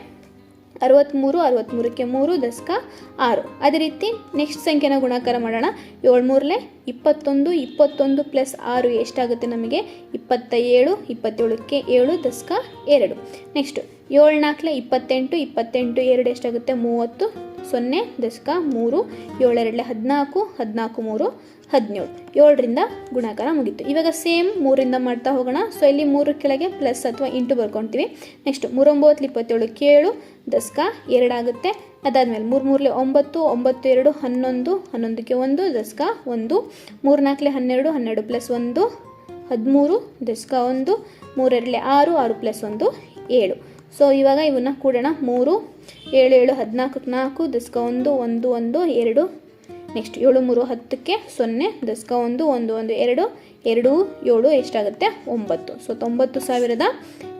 ಅರವತ್ತ್ಮೂರು ಅರವತ್ತ್ಮೂರಕ್ಕೆ ಮೂರು, ದಶಕ ಆರು. ಅದೇ ರೀತಿ ನೆಕ್ಸ್ಟ್ ಸಂಖ್ಯೆನ ಗುಣಾಕಾರ ಮಾಡೋಣ. ಏಳ್ಮೂರಲೆ ಇಪ್ಪತ್ತೊಂದು ಇಪ್ಪತ್ತೊಂದು ಪ್ಲಸ್ ಆರು ಎಷ್ಟಾಗುತ್ತೆ ನಮಗೆ? ಇಪ್ಪತ್ತ ಏಳು ಇಪ್ಪತ್ತೇಳಕ್ಕೆ ಏಳು, ದಶಕ ಎರಡು. ನೆಕ್ಸ್ಟು ಏಳು ನಾಲ್ಕಲೆ ಇಪ್ಪತ್ತೆಂಟು ಇಪ್ಪತ್ತೆಂಟು ಎರಡು ಎಷ್ಟಾಗುತ್ತೆ? ಮೂವತ್ತು, ಸೊನ್ನೆ, ದಶಕ ಮೂರು. ಏಳೆರಡಲೆ ಹದಿನಾಲ್ಕು ಹದಿನಾಲ್ಕು ಮೂರು. ಹದಿನೇಳು. ಏಳರಿಂದ ಗುಣಾಕಾರ ಮುಗೀತು. ಇವಾಗ ಸೇಮ್ ಮೂರಿಂದ ಮಾಡ್ತಾ ಹೋಗೋಣ. ಸೊ ಇಲ್ಲಿ ಮೂರು ಕೆಳಗೆ ಪ್ಲಸ್ ಅಥವಾ ಇಂಟು ಬರ್ಕೊತೀವಿ. ನೆಕ್ಸ್ಟ್ ಮೂರೊಂಬತ್ತು, ಇಪ್ಪತ್ತೇಳು, ಕೇಳು, ದಸ್ಕ ಎರಡಾಗುತ್ತೆ ಅದಾದಮೇಲೆ ಮೂರು ಮೂರಲೆ ಒಂಬತ್ತು ಒಂಬತ್ತು ಎರಡು, ಹನ್ನೊಂದು, ಹನ್ನೊಂದಕ್ಕೆ ಒಂದು, ದಸ್ಕ ಒಂದು. ಮೂರು ನಾಲ್ಕಲೆ ಹನ್ನೆರಡು ಹನ್ನೆರಡು ಪ್ಲಸ್ ಒಂದು, ಹದಿಮೂರು, ದಸ್ಕ ಒಂದು. ಮೂರೆರಡಲೆ ಆರು ಆರು ಪ್ಲಸ್ ಒಂದು, ಏಳು. ಸೊ ಇವಾಗ ಇವನ್ನ ಕೂಡೋಣ. ಮೂರು, ಏಳು ಏಳು ಹದಿನಾಲ್ಕು ನಾಲ್ಕು, ದಸ್ಕ ಒಂದು ಒಂದು ಒಂದು, ಎರಡು ನೆಕ್ಸ್ಟ್ ಏಳು ಮೂರು ಹತ್ತಕ್ಕೆ ಸೊನ್ನೆ, ದಸ್ಕ ಒಂದು ಒಂದು ಒಂದು ಎರಡು ಎರಡು ಏಳು ಎಷ್ಟಾಗುತ್ತೆ? ಒಂಬತ್ತು. ಸೊ ತೊಂಬತ್ತು ಸಾವಿರದ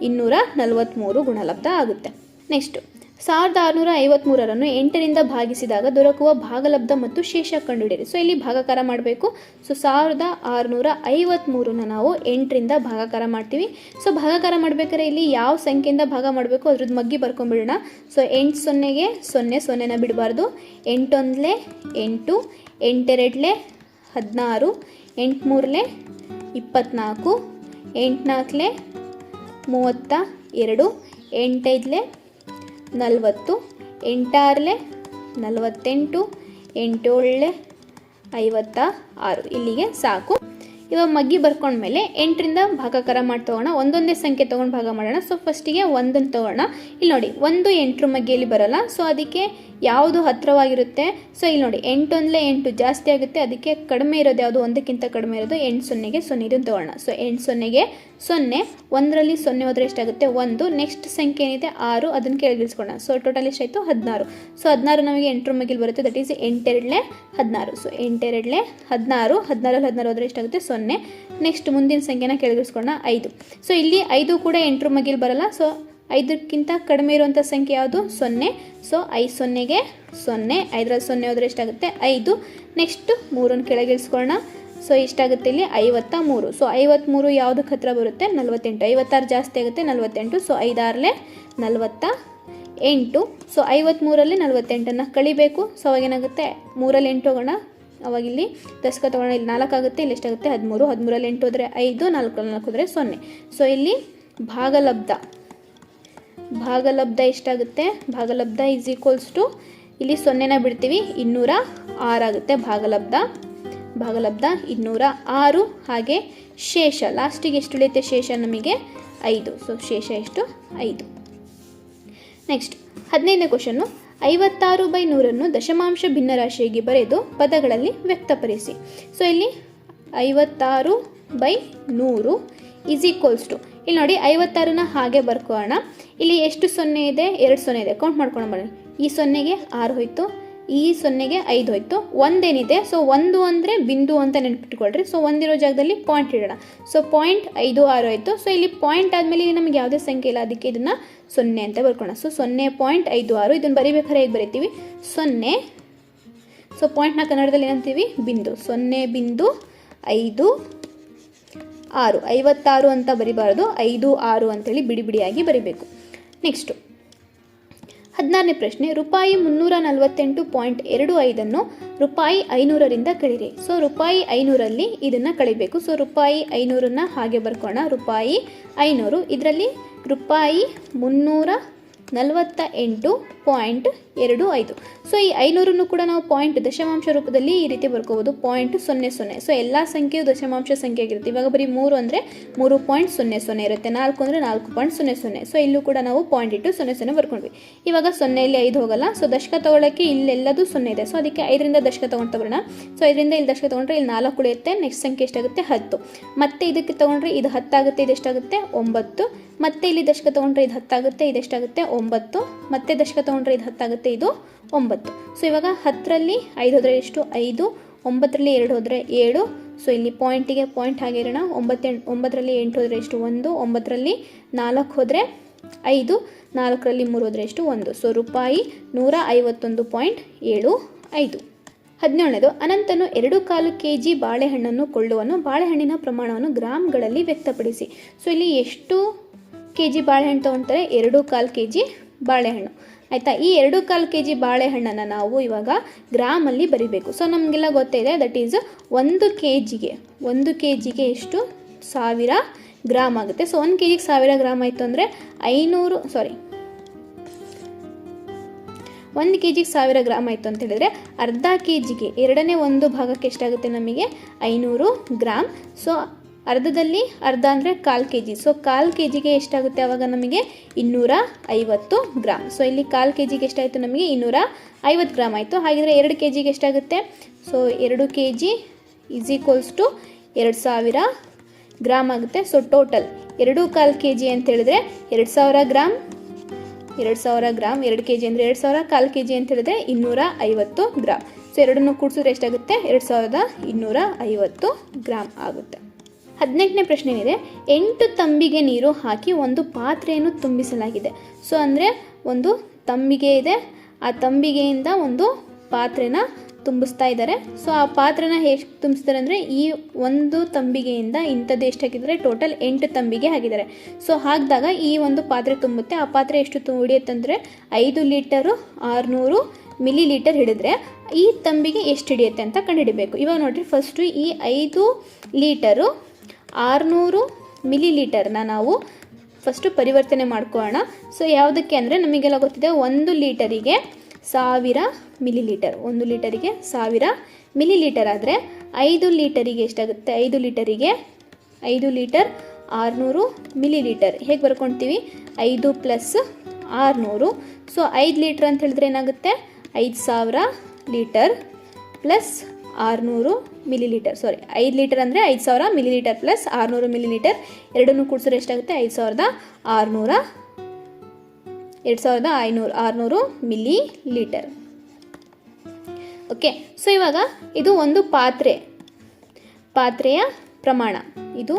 ಇನ್ನೂರ ನಲವತ್ತ್ಮೂರು ಗುಣಲಬ್ಧ ಆಗುತ್ತೆ. ನೆಕ್ಸ್ಟು ಸಾವಿರದ ಆರುನೂರ ಐವತ್ತ್ಮೂರರನ್ನು ಎಂಟರಿಂದ ಭಾಗಿಸಿದಾಗ ದೊರಕುವ ಭಾಗಲಬ್ಧ ಮತ್ತು ಶೇಷ ಕಂಡುಹಿಡಿಯಿರಿ. ಸೊ ಇಲ್ಲಿ ಭಾಗಾಕಾರ ಮಾಡಬೇಕು. ಸೊ ಸಾವಿರದ ಆರುನೂರ ಐವತ್ತ್ಮೂರನ್ನ ನಾವು ಎಂಟರಿಂದ ಭಾಗಾಕಾರ ಮಾಡ್ತೀವಿ. ಸೊ ಭಾಗಾಕಾರ ಮಾಡ್ಬೇಕಾದ್ರೆ ಇಲ್ಲಿ ಯಾವ ಸಂಖ್ಯೆಯಿಂದ ಭಾಗ ಮಾಡಬೇಕು ಅದ್ರದ್ದು ಮಗ್ಗಿ ಬರ್ಕೊಂಡ್ಬಿಡೋಣ. ಸೊ ಎಂಟು ಸೊನ್ನೆಗೆ ಸೊನ್ನೆ ಸೊನ್ನೆನ ಬಿಡಬಾರ್ದು. ಎಂಟೊಂದಲೆ ಎಂಟು, ಎಂಟೆರಡಲೆ ಹದಿನಾರು, ಎಂಟುಮೂರಲೆ ಇಪ್ಪತ್ತ್ನಾಲ್ಕು ಎಂಟುನಾಲ್ಕಲೆ ಮೂವತ್ತ ಎರಡು, ಎಂಟೈದಲೆ ನಲವತ್ತು, ಎಂಟಾರಲೆ, ನಲವತ್ತೆಂಟು ಎಂಟೇಳಲೆ ಐವತ್ತ ಆರು ಇಲ್ಲಿಗೆ ಸಾಕು. ಇವಾಗ ಮಗ್ಗಿ ಬರ್ಕೊಂಡ್ಮೇಲೆ ಎಂಟರಿಂದ ಭಾಗಾಕಾರ ಮಾಡಿ ತೊಗೋಣ. ಒಂದೊಂದೇ ಸಂಖ್ಯೆ ತೊಗೊಂಡು ಭಾಗ ಮಾಡೋಣ. ಸೊ ಫಸ್ಟಿಗೆ ಒಂದನ್ನು ತೊಗೋಣ. ಇಲ್ಲಿ ನೋಡಿ, ಒಂದು ಎಂಟ್ರ ಮಗ್ಗಿಯಲ್ಲಿ ಬರೋಲ್ಲ. ಸೊ ಅದಕ್ಕೆ ಯಾವುದು ಹತ್ತಿರವಾಗಿರುತ್ತೆ ಸೊ ಇಲ್ಲಿ ನೋಡಿ, ಎಂಟೊಂದಲೇ ಎಂಟು ಜಾಸ್ತಿ ಆಗುತ್ತೆ. ಅದಕ್ಕೆ ಕಡಿಮೆ ಇರೋದು ಯಾವುದು? ಒಂದಕ್ಕಿಂತ ಕಡಿಮೆ ಇರೋದು ಎಂಟು ಸೊನ್ನೆಗೆ ಸೊನ್ನೆ ಇದನ್ನು ತೊಗೊಳ್ಳೋಣ ಸೊ ಎಂಟು ಸೊನ್ನೆಗೆ ಸೊನ್ನೆ, ಒಂದರಲ್ಲಿ ಸೊನ್ನೆ ಹೋದರೆ ಎಷ್ಟಾಗುತ್ತೆ? ಒಂದು. ನೆಕ್ಸ್ಟ್ ಸಂಖ್ಯೆ ಏನಿದೆ? ಆರು. ಅದನ್ನು ಕೆಳಗಿಳಿಸ್ಕೊಳ್ಳೋಣ. ಸೊ ಟೋಟಲ್ ಎಷ್ಟಾಯಿತು? ಹದಿನಾರು. ಸೊ ಹದಿನಾರು ನಮಗೆ ಎಂಟರ ಮಗಿಲ್ ಬರುತ್ತೆ. ದಟ್ ಈಸ್ ಎಂಟೆರಡಲೆ ಹದಿನಾರು. ಸೊ ಎಂಟೆರಡಲೆ ಹದಿನಾರು. ಹದಿನಾರಲ್ಲಿ ಹದಿನಾರು ಹೋದರೆ ಎಷ್ಟಾಗುತ್ತೆ? ಸೊನ್ನೆ. ನೆಕ್ಸ್ಟ್ ಮುಂದಿನ ಸಂಖ್ಯೆನ ಕೆಳಗಿಳಿಸ್ಕೊಳ್ಳೋಣ. ಐದು. ಸೊ ಇಲ್ಲಿ ಐದು ಕೂಡ ಎಂಟರ ಮಗಿಲ್ ಬರಲ್ಲ. ಸೊ ಐದಕ್ಕಿಂತ ಕಡಿಮೆ ಇರುವಂಥ ಸಂಖ್ಯೆ ಯಾವುದು? ಸೊನ್ನೆ. ಸೊ ಐದು ಸೊನ್ನೆಗೆ ಸೊನ್ನೆ. ಐದರಲ್ಲಿ ಸೊನ್ನೆ ಹೋದರೆ ಎಷ್ಟಾಗುತ್ತೆ? ಐದು. ನೆಕ್ಸ್ಟ್ ಮೂರನ್ನು ಕೆಳಗಿಳಿಸ್ಕೊಳ್ಳೋಣ ಸೊ ಇಷ್ಟಾಗುತ್ತೆ ಇಲ್ಲಿ? ಐವತ್ತ ಮೂರು ಸೊ ಐವತ್ತ್ಮೂರು ಯಾವುದಕ್ಕೆ ಹತ್ರ ಬರುತ್ತೆ? ನಲ್ವತ್ತೆಂಟು. ಐವತ್ತಾರು ಜಾಸ್ತಿ ಆಗುತ್ತೆ, ನಲವತ್ತೆಂಟು. ಸೊ ಐದಾರಲೆ ನಲವತ್ತ ಎಂಟು ಸೊ ಐವತ್ತ್ಮೂರಲ್ಲಿ ನಲವತ್ತೆಂಟನ್ನು ಕಳಿಬೇಕು. ಸೊ ಅವಾಗೇನಾಗುತ್ತೆ ಮೂರಲ್ಲಿ ಎಂಟು ಹೋಗೋಣ. ಅವಾಗಿಲ್ಲಿ ದಶಕ ತೊಗೊಳ್ಳೋಣ. ಇಲ್ಲಿ ನಾಲ್ಕು ಆಗುತ್ತೆ, ಇಲ್ಲಿ ಎಷ್ಟಾಗುತ್ತೆ? ಹದಿಮೂರು. ಹದಿಮೂರಲ್ಲಿ ಎಂಟು ಹೋದರೆ ಐದು ನಾಲ್ಕು ನಾಲ್ಕು ಹೋದರೆ ಸೊನ್ನೆ. ಸೊ ಇಲ್ಲಿ ಭಾಗಲಬ್ಧ. ಭಾಗಲಬ್ಧ ಎಷ್ಟಾಗುತ್ತೆ? ಭಾಗಲಬ್ಧ ಈಸ್ ಈಕ್ವಲ್ಸ್ ಟು ಇಲ್ಲಿ ಸೊನ್ನೆನ ಬಿಡ್ತೀವಿ, ಇನ್ನೂರ ಆರಾಗುತ್ತೆ ಭಾಗಲಬ್ಧ. ಭಾಗಲಬ್ಧ ಇನ್ನೂರ ಆರು, ಹಾಗೆ ಶೇಷ ಲಾಸ್ಟಿಗೆ ಎಷ್ಟು ಉಳಿಯುತ್ತೆ ಶೇಷ ನಮಗೆ? ಐದು. ಸೊ ಶೇಷ ಎಷ್ಟು? ಐದು. ನೆಕ್ಸ್ಟ್ ಹದಿನೈದನೇ ಕ್ವಶನ್ನು ಐವತ್ತಾರು ಬೈ ನೂರನ್ನು ದಶಮಾಂಶ ಭಿನ್ನರಾಶಿಯಾಗಿ ಬರೆದು ಪದಗಳಲ್ಲಿ ವ್ಯಕ್ತಪಡಿಸಿ. ಸೊ ಇಲ್ಲಿ ಐವತ್ತಾರು ಬೈ ನೂರು ಈಸ್ ಈಕ್ವಲ್ಸ್ ಟು ಇಲ್ಲಿ ನೋಡಿ ಐವತ್ತಾರನ್ನ ಹಾಗೆ ಬರ್ಕೋಣ. ಇಲ್ಲಿ ಎಷ್ಟು ಸೊನ್ನೆ ಇದೆ? ಎರಡು ಸೊನ್ನೆ ಇದೆ. ಕೌಂಟ್ ಮಾಡ್ಕೊಂಡು ಬನ್ನಿ. ಈ ಸೊನ್ನೆಗೆ ಆರು ಹೋಯ್ತು. ಈ ಸೊನ್ನೆಗೆ ಐದು ಹೋಯ್ತು. ಒಂದೇನಿದೆ? ಸೊ ಒಂದು ಅಂದರೆ ಬಿಂದು ಅಂತ ನೆನ್ಪಿಟ್ಕೊಳ್ರಿ. ಸೊ ಒಂದಿರೋ ಜಾಗದಲ್ಲಿ ಪಾಯಿಂಟ್ ಇಡೋಣ. ಸೊ ಪಾಯಿಂಟ್ ಐದು, ಆರು ಆಯಿತು ಸೊ ಇಲ್ಲಿ ಪಾಯಿಂಟ್ ಆದಮೇಲೆ ಇಲ್ಲಿ ನಮಗೆ ಯಾವುದೇ ಸಂಖ್ಯೆ ಇಲ್ಲ. ಅದಕ್ಕೆ ಇದನ್ನು ಸೊನ್ನೆ ಅಂತ ಬರ್ಕೊಳ್ಳೋಣ ಸೊ ಸೊನ್ನೆ ಪಾಯಿಂಟ್ ಐದು, ಆರು. ಇದನ್ನು ಬರಿಬೇಕಾದ್ರೆ ಹೇಗೆ ಬರಿತೀವಿ? ಸೊನ್ನೆ. ಸೊ ಪಾಯಿಂಟ್ನ ಕನ್ನಡದಲ್ಲಿ ಏನಂತೀವಿ? ಬಿಂದು. ಸೊನ್ನೆ, ಬಿಂದು, ಐದು, ಆರು. ಐವತ್ತಾರು ಅಂತ ಬರಿಬಾರ್ದು. ಐದು, ಆರು ಅಂತೇಳಿ ಬಿಡಿ ಬಿಡಿಯಾಗಿ ಬರಿಬೇಕು. ನೆಕ್ಸ್ಟು ಹದಿನಾರನೇ ಪ್ರಶ್ನೆ, ರೂಪಾಯಿ ಮುನ್ನೂರ ನಲವತ್ತೆಂಟು ಪಾಯಿಂಟ್ ಎರಡು ಐದನ್ನು ರೂಪಾಯಿ ಐನೂರರಿಂದ ಕಳೀರಿ ಸೊ ರೂಪಾಯಿ ಐನೂರಲ್ಲಿ ಇದನ್ನು ಕಳಿಬೇಕು. ಸೊ ರೂಪಾಯಿ ಐನೂರನ್ನು ಹಾಗೆ ಬರ್ಕೋಣ. ರೂಪಾಯಿ ಐನೂರು, ಇದರಲ್ಲಿ ರೂಪಾಯಿ ಮುನ್ನೂರ ನಲವತ್ತ ಎಂಟು ಪಾಯಿಂಟ್ ಎರಡು ಐದು. ಸೊ ಈ ಐನೂರನ್ನು ಕೂಡ ನಾವು ಪಾಯಿಂಟ್ ದಶಮಾಂಶ ರೂಪದಲ್ಲಿ ಈ ರೀತಿ ಬರ್ಕೋಬೋದು. ಪಾಯಿಂಟ್ ಸೊನ್ನೆ ಸೊನ್ನೆ. ಸೊ ಎಲ್ಲ ಸಂಖ್ಯೆಯು ದಶಮಾಂಶ ಸಂಖ್ಯೆ ಆಗಿರುತ್ತೆ ಇವಾಗ ಬರೀ ಮೂರು ಅಂದರೆ ಮೂರು ಪಾಯಿಂಟ್ ಸೊನ್ನೆ ಸೊನ್ನೆ ಇರುತ್ತೆ. ನಾಲ್ಕು ಅಂದರೆ ನಾಲ್ಕು ಪಾಯಿಂಟ್ ಸೊನ್ನೆ ಸೊನ್ನೆ. ಸೊ ಇಲ್ಲೂ ಕೂಡ ನಾವು ಪಾಯಿಂಟ್ ಇಟ್ಟು ಸೊನ್ನೆ ಸೊನ್ನೆ ಬರ್ಕೊಂಡ್ವಿ. ಇವಾಗ ಸೊನ್ನೆಯಲ್ಲಿ ಐದು ಹೋಗಲ್ಲ. ಸೊ ದಶಕ ತಗೊಳ್ಳೋಕ್ಕೆ ಇಲ್ಲೆಲ್ಲದೂ ಸೊನ್ನೆ ಇದೆ. ಸೊ ಅದಕ್ಕೆ ಐದರಿಂದ ದಶಕ ತೊಗೊಂಡು ಬರೋಣ ಸೊ ಇದರಿಂದ ಇಲ್ಲಿ ದಶಕ ತೊಗೊಂಡ್ರೆ ಇಲ್ಲಿ ನಾಲ್ಕು ಉಳಿಯುತ್ತೆ. ನೆಕ್ಸ್ಟ್ ಸಂಖ್ಯೆ ಎಷ್ಟಾಗುತ್ತೆ? ಹತ್ತು. ಮತ್ತೆ ಇದಕ್ಕೆ ತೊಗೊಂಡ್ರೆ ಇದು ಹತ್ತಾಗುತ್ತೆ, ಇದು ಎಷ್ಟಾಗುತ್ತೆ? ಒಂಬತ್ತು. ಮತ್ತೆ ಇಲ್ಲಿ ದಶಕ ತೊಗೊಂಡ್ರೆ ಇದು ಹತ್ತಾಗುತ್ತೆ, ಇದು ಎಷ್ಟಾಗುತ್ತೆ? ಒಂಬತ್ತು, ಮತ್ತೆ ದಶಕ ತೊಗೊಂಡ್ರೆ ಇದು ಹತ್ತಾಗುತ್ತೆ, ಇದು ಒಂಬತ್ತು. ಸೊ ಇವಾಗ ಹತ್ತರಲ್ಲಿ ಐದು ಹೋದರೆ ಎಷ್ಟು? ಐದು, ಒಂಬತ್ತರಲ್ಲಿ ಎರಡು ಹೋದರೆ ಏಳು. ಸೊ ಇಲ್ಲಿ ಪಾಯಿಂಟಿಗೆ ಪಾಯಿಂಟ್ ಆಗಿರೋಣ ಒಂಬತ್ತೆಂಟು ಒಂಬತ್ತರಲ್ಲಿ ಎಂಟು ಹೋದರೆ ಎಷ್ಟು? ಒಂದು, ಒಂಬತ್ತರಲ್ಲಿ ನಾಲ್ಕು ಹೋದರೆ ಐದು, ನಾಲ್ಕರಲ್ಲಿ ಮೂರು ಹೋದರೆ ಎಷ್ಟು? ಒಂದು. ಸೊ ರೂಪಾಯಿ ನೂರ ಐವತ್ತೊಂದು ಪಾಯಿಂಟ್ ಏಳು ಐದು. ಹದಿನೇಳನೇದು, ಅನಂತನು ಎರಡು ಕಾಲು ಕೆ ಜಿ ಬಾಳೆಹಣ್ಣನ್ನು ಕೊಳ್ಳುವನು. ಬಾಳೆಹಣ್ಣಿನ ಪ್ರಮಾಣವನ್ನು ಗ್ರಾಮ್ಗಳಲ್ಲಿ ವ್ಯಕ್ತಪಡಿಸಿ. ಸೊ ಇಲ್ಲಿ ಎಷ್ಟು ಕೆ ಜಿ ಬಾಳೆಹಣ್ಣು ತೊಗೊಳ್ತಾರೆ ಎರಡು ಕಾಲು ಕೆ ಜಿ ಬಾಳೆಹಣ್ಣು. ಆಯಿತಾ? ಈ ಎರಡು ಕಾಲು ಕೆ ಜಿ ಬಾಳೆಹಣ್ಣನ್ನು ನಾವು ಇವಾಗ ಗ್ರಾಮಲ್ಲಿ ಬರಿಬೇಕು. ಸೊ ನಮಗೆಲ್ಲ ಗೊತ್ತಿದೆ ದಟ್ ಈಸ್ ಒಂದು ಕೆ ಜಿಗೆ ಒಂದು ಕೆ ಜಿಗೆ ಎಷ್ಟು? ಸಾವಿರ ಗ್ರಾಮ್ ಆಗುತ್ತೆ. ಸೊ ಒಂದು ಕೆ ಜಿಗೆ ಸಾವಿರ ಗ್ರಾಮ್ ಆಯಿತು ಅಂದರೆ ಐನೂರು ಸಾರಿ ಒಂದು ಕೆ ಜಿಗೆ ಸಾವಿರ ಗ್ರಾಮ್ ಆಯಿತು ಅಂತ ಹೇಳಿದ್ರೆ ಅರ್ಧ ಕೆ ಜಿಗೆ ಎರಡನೇ ಒಂದು ಭಾಗಕ್ಕೆ ಎಷ್ಟಾಗುತ್ತೆ ನಮಗೆ? ಐನೂರು ಗ್ರಾಮ್. ಸೊ ಅರ್ಧದಲ್ಲಿ ಅರ್ಧ ಅಂದರೆ ಕಾಲು ಕೆ ಜಿ ಸೊ ಕಾಲು ಕೆ ಜಿಗೆ ಎಷ್ಟಾಗುತ್ತೆ ಆವಾಗ ನಮಗೆ? ಇನ್ನೂರ ಐವತ್ತು ಗ್ರಾಮ್ ಸೊ ಇಲ್ಲಿ ಕಾಲು ಕೆ ಜಿಗೆ ಎಷ್ಟಾಯಿತು ನಮಗೆ? ಇನ್ನೂರ ಐವತ್ತು ಗ್ರಾಮ್ ಆಯಿತು. ಹಾಗಿದ್ರೆ ಎರಡು ಕೆ ಜಿಗೆ ಎಷ್ಟಾಗುತ್ತೆ? ಸೊ ಎರಡು K G is equals to ಎರಡು ಸಾವಿರ ಗ್ರಾಮ್ ಆಗುತ್ತೆ. ಸೊ ಟೋಟಲ್ ಎರಡು ಕಾಲು ಕೆ ಜಿ ಅಂತ ಹೇಳಿದ್ರೆ ಎರಡು ಸಾವಿರ ಗ್ರಾಮ್ ಎರಡು ಸಾವಿರ ಗ್ರಾಮ್ ಎರಡು ಕೆ ಜಿ ಅಂದರೆ ಎರಡು ಸಾವಿರ, ಕಾಲು ಕೆ ಜಿ ಅಂತ ಹೇಳಿದ್ರೆ ಇನ್ನೂರ ಐವತ್ತು ಗ್ರಾಮ್ ಸೊ ಎರಡನ್ನು ಕೂಡಿಸಿದ್ರೆ ಎಷ್ಟಾಗುತ್ತೆ? ಎರಡು ಸಾವಿರದ ಇನ್ನೂರ ಐವತ್ತು ಗ್ರಾಮ್ ಆಗುತ್ತೆ. ಹದಿನೆಂಟನೇ ಪ್ರಶ್ನೆ ಏನಿದೆ ಎಂಟು ತಂಬಿಗೆ ನೀರು ಹಾಕಿ ಒಂದು ಪಾತ್ರೆಯನ್ನು ತುಂಬಿಸಲಾಗಿದೆ. ಸೊ, ಅಂದರೆ ಒಂದು ತಂಬಿಗೆ ಇದೆ, ಆ ತಂಬಿಗೆಯಿಂದ ಒಂದು ಪಾತ್ರೆನ ತುಂಬಿಸ್ತಾ ಇದ್ದಾರೆ. ಸೊ, ಆ ಪಾತ್ರೆನ ಹೇಗೆ ತುಂಬಿಸ್ತಾರೆ ಅಂದರೆ, ಈ ಒಂದು ತಂಬಿಗೆಯಿಂದ ಇಂಥದ್ದು ಎಷ್ಟು ಹಾಕಿದರೆ ಟೋಟಲ್ ಎಂಟು ತಂಬಿಗೆ ಹಾಕಿದ್ದಾರೆ. ಸೊ, ಹಾಕಿದಾಗ ಈ ಒಂದು ಪಾತ್ರೆ ತುಂಬುತ್ತೆ. ಆ ಪಾತ್ರೆ ಎಷ್ಟು ಹಿಡಿಯುತ್ತಂದರೆ ಐದು ಲೀಟರು ಆರುನೂರು ಮಿಲಿ ಲೀಟರ್ ಹಿಡಿದ್ರೆ, ಈ ತಂಬಿಗೆ ಎಷ್ಟು ಹಿಡಿಯುತ್ತೆ ಅಂತ ಕಂಡುಹಿಡಿಬೇಕು. ಇವಾಗ ನೋಡಿರಿ ಫಸ್ಟು ಈ ಐದು ಲೀಟರು ಆರುನೂರು ಮಿಲಿ ಲೀಟರ್ನ ನಾವು ಫಸ್ಟು ಪರಿವರ್ತನೆ ಮಾಡ್ಕೊಳ್ಳೋಣ. ಸೊ ಯಾವುದಕ್ಕೆ ಅಂದರೆ ನಮಗೆಲ್ಲ ಗೊತ್ತಿದೆ, ಒಂದು ಲೀಟರಿಗೆ ಸಾವಿರ ಮಿಲಿ ಲೀಟರ್ ಒಂದು ಲೀಟರಿಗೆ ಸಾವಿರ ಮಿಲಿ ಲೀಟರ್ ಆದರೆ ಐದು ಲೀಟರಿಗೆ ಎಷ್ಟಾಗುತ್ತೆ? ಐದು ಲೀಟರಿಗೆ ಐದು ಲೀಟರ್ ಆರುನೂರು ಮಿಲಿ ಲೀಟರ್ ಹೇಗೆ ಬರ್ಕೊಳ್ತೀವಿ ಐದು ಪ್ಲಸ್ ಆರುನೂರು. ಸೊ ಐದು ಲೀಟ್ರ್ ಅಂತ ಹೇಳಿದ್ರೆ ಏನಾಗುತ್ತೆ? ಐದು ಸಾವಿರ ಲೀಟರ್ ಪ್ಲಸ್ ಆರುನೂರು ಮಿಲಿ ಲೀಟರ್ ಸಾರಿ ಐದು ಲೀಟರ್ ಅಂದರೆ ಐದು ಸಾವಿರ ಮಿಲಿ ಲೀಟರ್ ಪ್ಲಸ್ ಆರುನೂರು ಮಿಲಿ ಲೀಟರ್ ಎರಡನ್ನೂ ಕೂಡಿಸಿದ್ರೆ ಎಷ್ಟಾಗುತ್ತೆ? ಐದು ಸಾವಿರದ ಆರುನೂರ, ಎರಡು ಸಾವಿರದ ಐನೂರು, ಆರುನೂರು ಮಿಲಿ ಲೀಟರ್ ಓಕೆ ಸೊ ಇವಾಗ ಇದು ಒಂದು ಪಾತ್ರೆ. ಪಾತ್ರೆಯ ಪ್ರಮಾಣ. ಇದು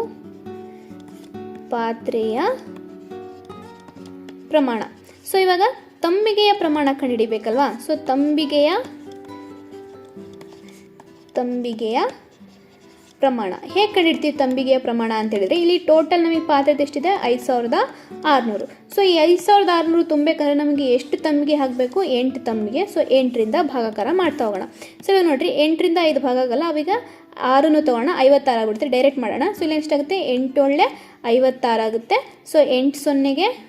ಪಾತ್ರೆಯ ಪ್ರಮಾಣ. ಸೊ ಇವಾಗ ತಂಬಿಗೆಯ ಪ್ರಮಾಣ ಕಂಡುಹಿಡಿಬೇಕಲ್ವಾ? ಸೊ ತಂಬಿಗೆಯ ತಂಬಿಗೆಯ ಪ್ರಮಾಣ. ಹೇಗೆ ಕಂಡಿಡ್ತೀವಿ ತಂಬಿಗೆಯ ಪ್ರಮಾಣ ಅಂತ ಹೇಳಿದ್ರೆ, ಇಲ್ಲಿ ಟೋಟಲ್ ನಮಗೆ ಪಾತ್ರೆದು ಎಷ್ಟಿದೆ? ಐದು ಸಾವಿರದ ಆರುನೂರು. ಸೊ ಈ ಐದು ಸಾವಿರದ ಆರುನೂರು ತುಂಬಬೇಕಂದ್ರೆ ನಮಗೆ ಎಷ್ಟು ತಂಬಿಗೆ ಹಾಕಬೇಕು? ಎಂಟು ತಂಬಿಗೆ. ಸೊ ಎಂಟರಿಂದ ಭಾಗಾಕಾರ ಮಾಡ್ತಾ ಹೋಗೋಣ. ಸೊ ಇವಾಗ ನೋಡ್ರಿ, ಎಂಟರಿಂದ ಐದು ಭಾಗ ಆಗಲ್ಲ ಅವೀಗ ಆರನ್ನು ತೊಗೋಣ, ಐವತ್ತಾರು ಆಗ್ಬಿಡುತ್ತೆ ಡೈರೆಕ್ಟ್ ಮಾಡೋಣ. ಸೊ ಇಲ್ಲಿ ಎಷ್ಟಾಗುತ್ತೆ ಎಂಟೊಳ್ಳೆ ಐವತ್ತಾರು ಆಗುತ್ತೆ. ಸೊ ಎಂಟು ಸೊನ್ನೆಗೆ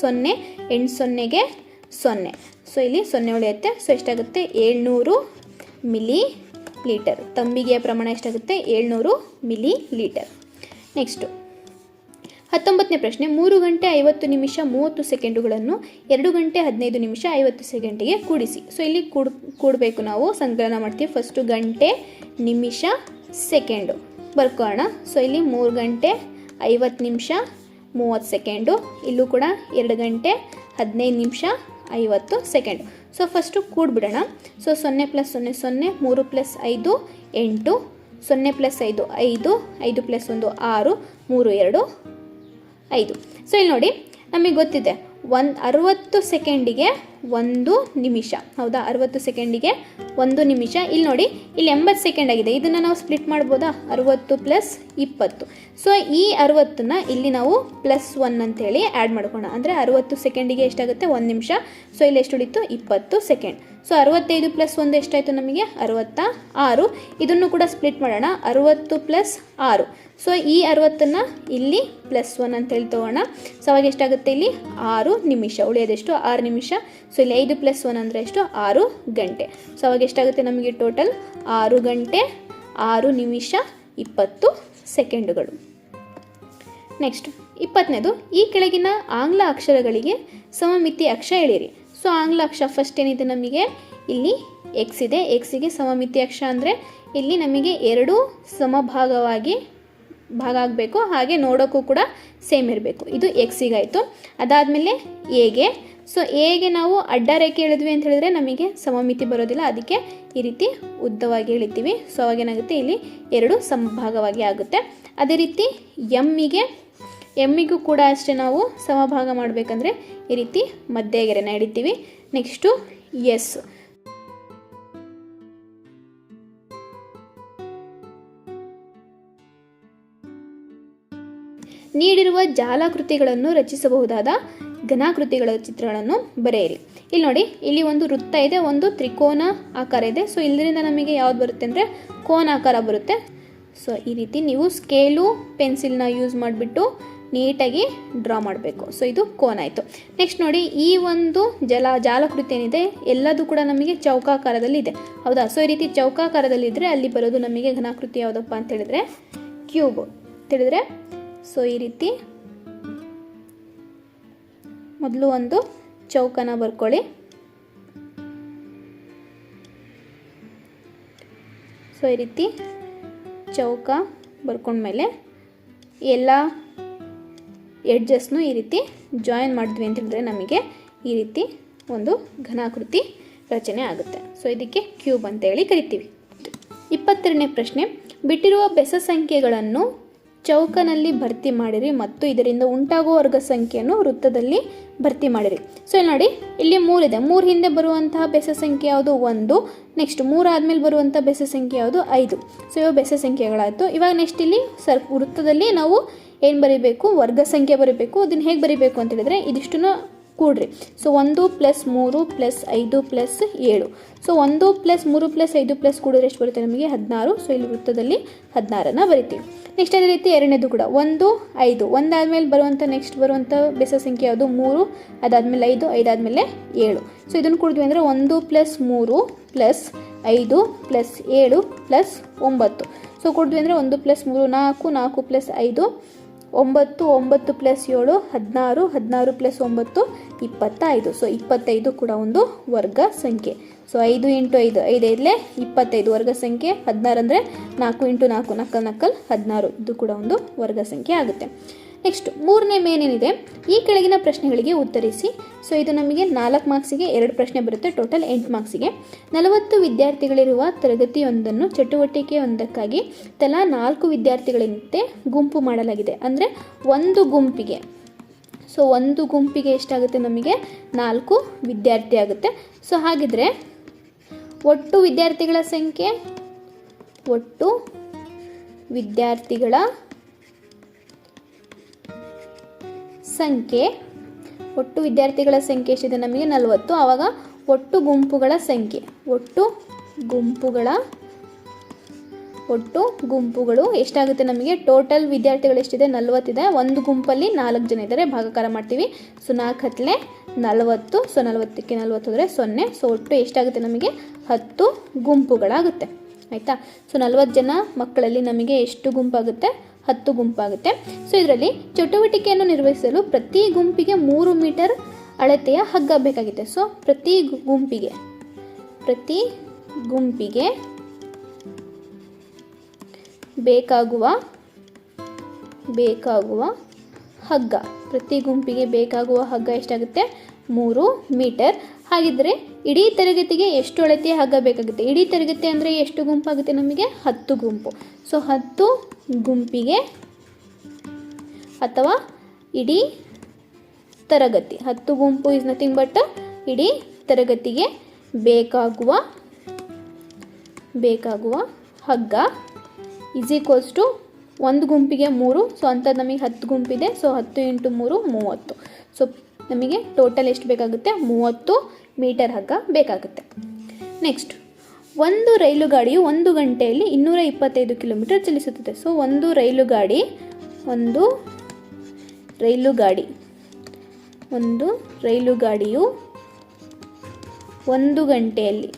ಸೊನ್ನೆ, ಎಂಟು ಸೊನ್ನೆಗೆ ಸೊನ್ನೆ. ಸೊ ಇಲ್ಲಿ ಸೊನ್ನೆ ಉಳಿಯುತ್ತೆ ಸೊ ಎಷ್ಟಾಗುತ್ತೆ? ಏಳ್ನೂರು ಮಿಲಿ ಲೀಟರ್. ತಂಬಿಗೆಯ ಪ್ರಮಾಣ ಎಷ್ಟಾಗುತ್ತೆ? ಏಳ್ನೂರು ಮಿಲಿ ಲೀಟರ್ ನೆಕ್ಸ್ಟು, ಹತ್ತೊಂಬತ್ತನೇ ಪ್ರಶ್ನೆ, ಮೂರು ಗಂಟೆ ಐವತ್ತು ನಿಮಿಷ ಮೂವತ್ತು ಸೆಕೆಂಡುಗಳನ್ನು ಎರಡು ಗಂಟೆ ಹದಿನೈದು ನಿಮಿಷ ಐವತ್ತು ಸೆಕೆಂಡಿಗೆ ಕೂಡಿಸಿ. ಸೊ ಇಲ್ಲಿ ಕೂಡ್, ಕೂಡಬೇಕು ನಾವು. ಸಂಕಲನ ಮಾಡ್ತೀವಿ. ಫಸ್ಟು ಗಂಟೆ ನಿಮಿಷ ಸೆಕೆಂಡು. ಬರ್ಕೋಣ. ಸೊ ಇಲ್ಲಿ ಮೂರು ಗಂಟೆ ಐವತ್ತು ನಿಮಿಷ ಮೂವತ್ತು ಸೆಕೆಂಡು. ಇಲ್ಲೂ ಕೂಡ ಎರಡು ಗಂಟೆ ಹದಿನೈದು ನಿಮಿಷ ಐವತ್ತು ಸೆಕೆಂಡು. ಸೊ ಫಸ್ಟು ಕೂಡ್ಬಿಡೋಣ. ಸೊ ಸೊನ್ನೆ ಪ್ಲಸ್ ಸೊನ್ನೆ ಸೊನ್ನೆ, ಮೂರು ಪ್ಲಸ್ ಐದು, ಎಂಟು. ಸೊನ್ನೆ ಪ್ಲಸ್ ಐದು ಐದು. ಐದು ಪ್ಲಸ್ ಒಂದು, ಆರು. ಮೂರು, ಎರಡು, ಐದು. ಸೊ ಇಲ್ಲಿ ನೋಡಿ, ನಮಗೆ ಗೊತ್ತಿದೆ, ಒಂದು ಅರುವತ್ತು ಸೆಕೆಂಡಿಗೆ ಒಂದು ನಿಮಿಷ. ಹೌದಾ? ಅರುವತ್ತು ಸೆಕೆಂಡಿಗೆ ಒಂದು ನಿಮಿಷ. ಇಲ್ಲಿ ನೋಡಿ, ಇಲ್ಲಿ ಎಂಬತ್ತು ಸೆಕೆಂಡ್ ಆಗಿದೆ. ಇದನ್ನು ನಾವು ಸ್ಪ್ಲಿಟ್ ಮಾಡ್ಬೋದಾ? ಅರುವತ್ತು ಪ್ಲಸ್ ಇಪ್ಪತ್ತು. ಸೊ ಈ ಅರುವತ್ತನ್ನ ಇಲ್ಲಿ ನಾವು ಪ್ಲಸ್ ಒನ್ ಅಂತೇಳಿ ಆ್ಯಡ್ ಮಾಡ್ಕೋಣ ಅಂದರೆ ಅರುವತ್ತು ಸೆಕೆಂಡಿಗೆ ಎಷ್ಟಾಗುತ್ತೆ? ಒಂದು ನಿಮಿಷ. ಸೊ ಇಲ್ಲಿ ಎಷ್ಟು ಉಳಿತು ಇಪ್ಪತ್ತು ಸೆಕೆಂಡ್ ಸೊ ಅರವತ್ತೈದು ಪ್ಲಸ್ ಒಂದು ಎಷ್ಟಾಯಿತು ನಮಗೆ? ಅರವತ್ತ ಆರು ಇದನ್ನು ಕೂಡ ಸ್ಪ್ಲಿಟ್ ಮಾಡೋಣ. ಅರವತ್ತು ಪ್ಲಸ್ ಆರು. ಸೊ ಈ ಅರವತ್ತನ್ನು ಇಲ್ಲಿ ಪ್ಲಸ್ ಒನ್ ಅಂತ ಹೇಳಿ ತೊಗೋಣ. ಸೊ ಅವಾಗ ಎಷ್ಟಾಗುತ್ತೆ ಇಲ್ಲಿ? ಆರು ನಿಮಿಷ. ಉಳಿಯೋದೆಷ್ಟು ಆರು ನಿಮಿಷ. ಸೊ ಇಲ್ಲಿ ಐದು ಪ್ಲಸ್ ಒನ್ ಅಂದರೆ ಎಷ್ಟು? ಆರು ಗಂಟೆ. ಸೊ ಅವಾಗ ಎಷ್ಟಾಗುತ್ತೆ ನಮಗೆ ಟೋಟಲ್ ಆರು ಗಂಟೆ, ಆರು ನಿಮಿಷ, ಇಪ್ಪತ್ತು ಸೆಕೆಂಡುಗಳು ನೆಕ್ಸ್ಟ್ ಇಪ್ಪತ್ತನೇದು, ಈ ಕೆಳಗಿನ ಆಂಗ್ಲ ಅಕ್ಷರಗಳಿಗೆ ಸಮಮಿತಿ ಅಕ್ಷ ಎಳೀರಿ ಸೊ ಆಂಗ್ಲ ಅಕ್ಷ ಫಸ್ಟ್ ಏನಿದೆ ನಮಗೆ? ಇಲ್ಲಿ ಎಕ್ಸ್ ಇದೆ. ಎಕ್ಸಿಗೆ ಸಮಮಿತಿ ಅಕ್ಷ ಅಂದರೆ ಇಲ್ಲಿ ನಮಗೆ ಎರಡು ಸಮಭಾಗವಾಗಿ ಭಾಗ ಆಗಬೇಕು, ಹಾಗೆ ನೋಡೋಕ್ಕೂ ಕೂಡ ಸೇಮ್ ಇರಬೇಕು. ಇದು ಎಕ್ಸಿಗಾಯಿತು ಅದಾದಮೇಲೆ ಎಗೆ ಸೊ ಎಗೆ ನಾವು ಅಡ್ಡ ರೇಖೆ ಎಳೆದ್ವಿ ಅಂತ ಹೇಳಿದ್ರೆ ನಮಗೆ ಸಮಮಿತಿ ಬರೋದಿಲ್ಲ. ಅದಕ್ಕೆ ಈ ರೀತಿ ಉದ್ದವಾಗಿ ಎಳಿತೀವಿ. ಸೊ ಅವಾಗೇನಾಗುತ್ತೆ ಇಲ್ಲಿ ಎರಡು ಸಮಭಾಗವಾಗಿ ಆಗುತ್ತೆ. ಅದೇ ರೀತಿ ಎಮ್ಮಿಗೆ ಎಮ್ಮಿಗೂ ಕೂಡ ಅಷ್ಟೇ ನಾವು ಸಮಭಾಗ ಮಾಡಬೇಕಂದ್ರೆ ಈ ರೀತಿ ಮಧ್ಯಗೆರೆನ ಹಿಡಿತೀವಿ ನೆಕ್ಸ್ಟು ಎಸ್ ನೀಡಿರುವ ಜಾಲಾಕೃತಿಗಳನ್ನು ರಚಿಸಬಹುದಾದ ಘನಾಕೃತಿಗಳ ಚಿತ್ರಗಳನ್ನು ಬರೆಯಿರಿ. ಇಲ್ಲಿ ನೋಡಿ, ಇಲ್ಲಿ ಒಂದು ವೃತ್ತ ಇದೆ, ಒಂದು ತ್ರಿಕೋನ ಆಕಾರ ಇದೆ. ಸೊ ಇಲ್ಲಿಂದ ನಮಗೆ ಯಾವ್ದು ಬರುತ್ತೆ ಅಂದರೆ ಕೋನ ಆಕಾರ ಬರುತ್ತೆ. ಸೊ ಈ ರೀತಿ ನೀವು ಸ್ಕೇಲು, ಪೆನ್ಸಿಲ್ನ ಯೂಸ್ ಮಾಡಿಬಿಟ್ಟು ನೀಟಾಗಿ ಡ್ರಾ ಮಾಡಬೇಕು. ಸೊ ಇದು ಕೋನ್ ಆಯಿತು. ನೆಕ್ಸ್ಟ್ ನೋಡಿ, ಈ ಒಂದು ಜಲ, ಜಾಲಕೃತಿ ಏನಿದೆ, ಎಲ್ಲದೂ ಕೂಡ ನಮಗೆ ಚೌಕಾಕಾರದಲ್ಲಿ ಇದೆ. ಹೌದಾ? ಸೊ ಈ ರೀತಿ ಚೌಕಾಕಾರದಲ್ಲಿ ಇದ್ದರೆ ಅಲ್ಲಿ ಬರೋದು ನಮಗೆ ಘನಾಕೃತಿ ಯಾವುದಪ್ಪ ಅಂತ ಹೇಳಿದ್ರೆ ಕ್ಯೂಬ್. ತಿಳಿದ್ರೆ ಸೊ ಈ ರೀತಿ ಮೊದಲು ಒಂದು ಚೌಕನ ಬರ್ಕೊಳ್ಳಿ. ಸೊ ಈ ರೀತಿ ಚೌಕ ಬರ್ಕೊಂಡ್ಮೇಲೆ ಎಲ್ಲ ಎಡ್ಜಸ್ನು ಈ ರೀತಿ ಜಾಯಿನ್ ಮಾಡಿದ್ವಿ ಅಂತ ಹೇಳಿದ್ರೆ ನಮಗೆ ಈ ರೀತಿ ಒಂದು ಘನಾಕೃತಿ ರಚನೆ ಆಗುತ್ತೆ. ಸೊ ಇದಕ್ಕೆ ಕ್ಯೂಬ್ ಅಂತೇಳಿ ಕರಿತೀವಿ. ಇಪ್ಪತ್ತೆರಡನೇ ಪ್ರಶ್ನೆ, ಬಿಟ್ಟಿರುವ ಬೆಸ ಸಂಖ್ಯೆಗಳನ್ನು ಚೌಕನಲ್ಲಿ ಭರ್ತಿ ಮಾಡಿರಿ ಮತ್ತು ಇದರಿಂದ ಉಂಟಾಗುವ ವರ್ಗ ಸಂಖ್ಯೆಯನ್ನು ವೃತ್ತದಲ್ಲಿ ಭರ್ತಿ ಮಾಡಿರಿ. ಸೊ ಇಲ್ಲಿ ನೋಡಿ, ಇಲ್ಲಿ ಮೂರಿದೆ. ಮೂರು ಹಿಂದೆ ಬರುವಂತಹ ಬೆಸ ಸಂಖ್ಯೆ ಯಾವುದು? ಒಂದು. ನೆಕ್ಸ್ಟ್ ಮೂರು ಆದಮೇಲೆ ಬರುವಂಥ ಬೆಸ ಸಂಖ್ಯೆ ಯಾವುದು? ಐದು. ಸೊ ಇವು ಬೆಸ ಸಂಖ್ಯೆಗಳಾಯಿತು. ಇವಾಗ ನೆಕ್ಸ್ಟ್ ಇಲ್ಲಿ ಸರ್, ವೃತ್ತದಲ್ಲಿ ನಾವು ಏನು ಬರೀಬೇಕು? ವರ್ಗ ಸಂಖ್ಯೆ ಬರೀಬೇಕು. ಅದನ್ನು ಹೇಗೆ ಬರೀಬೇಕು ಅಂತ ಹೇಳಿದ್ರೆ, ಇದಿಷ್ಟನ್ನು ಕೂಡ್ರಿ. ಸೊ ಒಂದು ಪ್ಲಸ್ ಮೂರು ಪ್ಲಸ್ ಐದು ಪ್ಲಸ್ ಏಳು. ಸೊ ಒಂದು ಪ್ಲಸ್ ಮೂರು ಪ್ಲಸ್ ಐದು ಪ್ಲಸ್ ಕೂಡಿದ್ರೆ ಎಷ್ಟು ಬರುತ್ತೆ ನಮಗೆ? ಹದಿನಾರು. ಸೊ ಇಲ್ಲಿ ವೃತ್ತದಲ್ಲಿ ಹದಿನಾರನ್ನು ಬರಿತೀವಿ. ನೆಕ್ಸ್ಟ್ ಅದೇ ರೀತಿ ಎರಡನೇದು ಕೂಡ. ಒಂದು, ಐದು. ಒಂದಾದ್ಮೇಲೆ ಬರುವಂಥ ನೆಕ್ಸ್ಟ್ ಬರುವಂಥ ಬೆಸ ಸಂಖ್ಯೆ ಯಾವುದು? ಮೂರು. ಅದಾದಮೇಲೆ ಐದು, ಐದಾದಮೇಲೆ ಏಳು. ಸೊ ಇದನ್ನು ಕುಡಿದ್ವಿ ಅಂದರೆ ಒಂದು ಪ್ಲಸ್ ಮೂರು ಪ್ಲಸ್ ಐದು ಪ್ಲಸ್ ಏಳು ಪ್ಲಸ್ ಒಂಬತ್ತು. ಸೊ ಕೊಡಿದ್ವಿ ಅಂದರೆ ಒಂದು ಪ್ಲಸ್ ಮೂರು ನಾಲ್ಕು ನಾಲ್ಕು ಪ್ಲಸ್ ಐದು ಒಂಬತ್ತು ಒಂಬತ್ತು ಪ್ಲಸ್ ಏಳು, ಹದಿನಾರು ಹದಿನಾರು ಪ್ಲಸ್ ಒಂಬತ್ತು, ಇಪ್ಪತ್ತೈದು. ಸೊ ಇಪ್ಪತ್ತೈದು ಕೂಡ ಒಂದು ವರ್ಗ ಸಂಖ್ಯೆ. ಸೊ ಐದು ಇಂಟು ಐದು ಐದು ಐದಲೇ ಇಪ್ಪತ್ತೈದು ವರ್ಗ ಸಂಖ್ಯೆ, ಹದಿನಾರು ಅಂದರೆ ನಾಲ್ಕು ಇಂಟು ನಾಲ್ಕು ನಕ್ಕಲ್ ನಕ್ಕಲ್ ಹದಿನಾರು. ಇದು ಕೂಡ ಒಂದು ವರ್ಗ ಸಂಖ್ಯೆ ಆಗುತ್ತೆ. ನೆಕ್ಸ್ಟ್ ಮೂರನೇ ಮೇನೇನಿದೆ ಈ ಕೆಳಗಿನ ಪ್ರಶ್ನೆಗಳಿಗೆ ಉತ್ತರಿಸಿ. ಸೊ ಇದು ನಮಗೆ ನಾಲ್ಕು ಮಾರ್ಕ್ಸಿಗೆ ಎರಡು ಪ್ರಶ್ನೆ ಬರುತ್ತೆ ಟೋಟಲ್ ಎಂಟು ಮಾರ್ಕ್ಸಿಗೆ. ನಲವತ್ತು ವಿದ್ಯಾರ್ಥಿಗಳಿರುವ ತರಗತಿಯೊಂದನ್ನು, ಚಟುವಟಿಕೆಯೊಂದಕ್ಕಾಗಿ ತಲಾ ನಾಲ್ಕು ವಿದ್ಯಾರ್ಥಿಗಳಂತೆ ಗುಂಪು ಮಾಡಲಾಗಿದೆ. ಅಂದರೆ, ಒಂದು ಗುಂಪಿಗೆ. ಸೊ ಒಂದು ಗುಂಪಿಗೆ ಎಷ್ಟಾಗುತ್ತೆ ನಮಗೆ? ನಾಲ್ಕು ವಿದ್ಯಾರ್ಥಿ ಆಗುತ್ತೆ. ಸೊ ಹಾಗಿದ್ರೆ, ಒಟ್ಟು ವಿದ್ಯಾರ್ಥಿಗಳ ಸಂಖ್ಯೆ? ಒಟ್ಟು ವಿದ್ಯಾರ್ಥಿಗಳ ಸಂಖ್ಯೆ. ಒಟ್ಟು ವಿದ್ಯಾರ್ಥಿಗಳ ಸಂಖ್ಯೆ ಎಷ್ಟಿದೆ? ನಮಗೆ ನಲವತ್ತು. ಆವಾಗ ಒಟ್ಟು ಗುಂಪುಗಳ ಸಂಖ್ಯೆ. ಒಟ್ಟು ಗುಂಪುಗಳ, ಒಟ್ಟು ಗುಂಪುಗಳು ಎಷ್ಟಾಗುತ್ತೆ ನಮಗೆ? ಟೋಟಲ್ ವಿದ್ಯಾರ್ಥಿಗಳು ಎಷ್ಟಿದೆ? ನಲವತ್ತಿದೆ. ಒಂದು ಗುಂಪಲ್ಲಿ ನಾಲ್ಕು ಜನ ಇದ್ದಾರೆ. ಭಾಗಾಕಾರ ಮಾಡ್ತೀವಿ. ಸೊ, ನಾಲ್ಕು ಹತ್ತಲೆ ನಲವತ್ತು. ಸೊ, ನಲವತ್ತಕ್ಕೆ ನಲವತ್ತು ಅಂದರೆ ಸೊನ್ನೆ. ಸೊ, ಒಟ್ಟು ಎಷ್ಟಾಗುತ್ತೆ ನಮಗೆ? ಹತ್ತು ಗುಂಪುಗಳಾಗುತ್ತೆ. ಆಯಿತಾ? ಸೊ, ನಲವತ್ತು ಜನ ಮಕ್ಕಳಲ್ಲಿ ನಮಗೆ ಎಷ್ಟು ಗುಂಪಾಗುತ್ತೆ? ಹತ್ತು ಗುಂಪಾಗುತ್ತೆ. ಸೊ ಇದರಲ್ಲಿ ಚಟುವಟಿಕೆಯನ್ನು ನಿರ್ವಹಿಸಲು ಪ್ರತಿ ಗುಂಪಿಗೆ ಮೂರು ಮೀಟರ್ ಅಳತೆಯ ಹಗ್ಗ ಬೇಕಾಗಿದೆ ಸೊ ಪ್ರತಿ ಗುಂಪಿಗೆ ಪ್ರತಿ ಗುಂಪಿಗೆ ಬೇಕಾಗುವ ಬೇಕಾಗುವ ಹಗ್ಗ, ಪ್ರತಿ ಗುಂಪಿಗೆ ಬೇಕಾಗುವ ಹಗ್ಗ ಎಷ್ಟಾಗುತ್ತೆ? ಮೂರು ಮೀಟರ್ ಹಾಗಿದ್ದರೆ ಇಡೀ ತರಗತಿಗೆ ಎಷ್ಟು ಅಳತೆ ಹಗ್ಗ ಬೇಕಾಗುತ್ತೆ ಇಡೀ ತರಗತಿ ಅಂದರೆ ಎಷ್ಟು ಗುಂಪಾಗುತ್ತೆ ನಮಗೆ? ಹತ್ತು ಗುಂಪು. ಸೊ ಹತ್ತು ಗುಂಪಿಗೆ ಅಥವಾ ಇಡೀ ತರಗತಿ, ಹತ್ತು ಗುಂಪು ಇಸ್ ನಥಿಂಗ್ ಬಟ್ ಇಡೀ ತರಗತಿಗೆ ಬೇಕಾಗುವ ಬೇಕಾಗುವ ಹಗ್ಗ ಇಸ್ ಈಕ್ವಲ್ಸ್ ಟು ಒಂದು ಗುಂಪಿಗೆ ಮೂರು. ಸೊ ಅಂಥದ್ದು ನಮಗೆ ಹತ್ತು ಗುಂಪಿದೆ. ಸೊ ಹತ್ತು ಇಂಟು ಮೂರು ಮೂವತ್ತು. ಸೊ ನಮಗೆ ಟೋಟಲ್ ಎಷ್ಟು ಬೇಕಾಗುತ್ತೆ? ಮೂವತ್ತು ಮೀಟರ್ ಹಗ್ಗ ಬೇಕಾಗುತ್ತೆ. ನೆಕ್ಸ್ಟ್ ಒಂದು ರೈಲು ಗಾಡಿಯು ಒಂದು ಗಂಟೆಯಲ್ಲಿ ಇನ್ನೂರ ಇಪ್ಪತ್ತೈದು ಕಿಲೋಮೀಟರ್ ಚಲಿಸುತ್ತದೆ. ಸೊ ಒಂದು ರೈಲು ಗಾಡಿ, ಒಂದು ರೈಲು ಗಾಡಿ, ಒಂದು ರೈಲು ಗಾಡಿಯು ಒಂದು ಗಂಟೆಯಲ್ಲಿ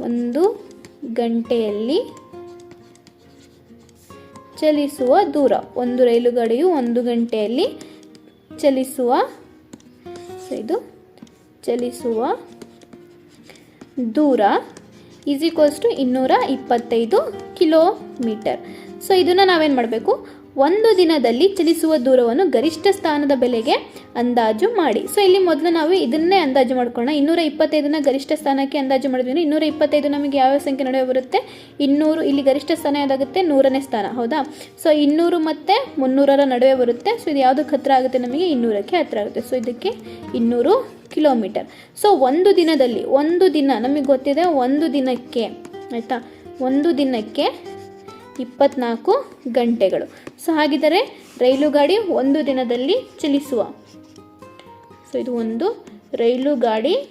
ಒಂದು ಗಂಟೆಯಲ್ಲಿ ಚಲಿಸುವ ದೂರ, ಒಂದು ರೈಲು ಗಾಡಿಯು ಒಂದು ಗಂಟೆಯಲ್ಲಿ ಚಲಿಸುವ ಇದು ಚಲಿಸುವ ದೂರ ಈಸ್ ಈಕ್ವಲ್ಸ್ ಟು ಇನ್ನೂರ ಇಪ್ಪತ್ತೈದು ಕಿಲೋಮೀಟರ್ ಸೊ ಇದನ್ನು ನಾವೇನು ಮಾಡಬೇಕು? ಒಂದು ದಿನದಲ್ಲಿ ಚಲಿಸುವ ದೂರವನ್ನು ಗರಿಷ್ಠ ಸ್ಥಾನದ ಬೆಲೆಗೆ ಅಂದಾಜು ಮಾಡಿ. ಸೊ ಇಲ್ಲಿ ಮೊದಲು ನಾವು ಇದನ್ನೇ ಅಂದಾಜು ಮಾಡ್ಕೊಳ್ಳೋಣ. ಇನ್ನೂರ ಇಪ್ಪತ್ತೈದನ್ನ ಗರಿಷ್ಠ ಸ್ಥಾನಕ್ಕೆ ಅಂದಾಜು ಮಾಡಿದ್ವಿ ಇನ್ನೂರ ಇಪ್ಪತ್ತೈದು ನಮಗೆ ಯಾವ ಸಂಖ್ಯೆ ನಡುವೆ ಬರುತ್ತೆ? ಇನ್ನೂರು, ಇಲ್ಲಿ ಗರಿಷ್ಠ ಸ್ಥಾನ ಯಾವುದಾಗುತ್ತೆ? ನೂರನೇ ಸ್ಥಾನ, ಹೌದಾ? ಸೊ ಇನ್ನೂರು ಮತ್ತು ಮುನ್ನೂರರ ನಡುವೆ ಬರುತ್ತೆ. ಸೊ ಇದು ಯಾವುದಕ್ಕೆ ಹತ್ತಿರ ಆಗುತ್ತೆ ನಮಗೆ? ಇನ್ನೂರಕ್ಕೆ ಹತ್ತಿರ ಆಗುತ್ತೆ. ಸೊ ಇದಕ್ಕೆ ಇನ್ನೂರು ಕಿಲೋಮೀಟರ್. ಸೊ ಒಂದು ದಿನದಲ್ಲಿ, ಒಂದು ದಿನ, ನಮಗೆ ಗೊತ್ತಿದೆ, ಒಂದು ದಿನಕ್ಕೆ, ಆಯಿತಾ? ಒಂದು ದಿನಕ್ಕೆ ಇಪ್ಪತ್ನಾಲ್ಕು ಗಂಟೆಗಳು. ಸೊ ಹಾಗಿದ್ದರೆ ರೈಲು ಗಾಡಿ ಒಂದು ದಿನದಲ್ಲಿ ಚಲಿಸುವ. ಸೊ ಇದು ಒಂದು ರೈಲು ಗಾಡಿ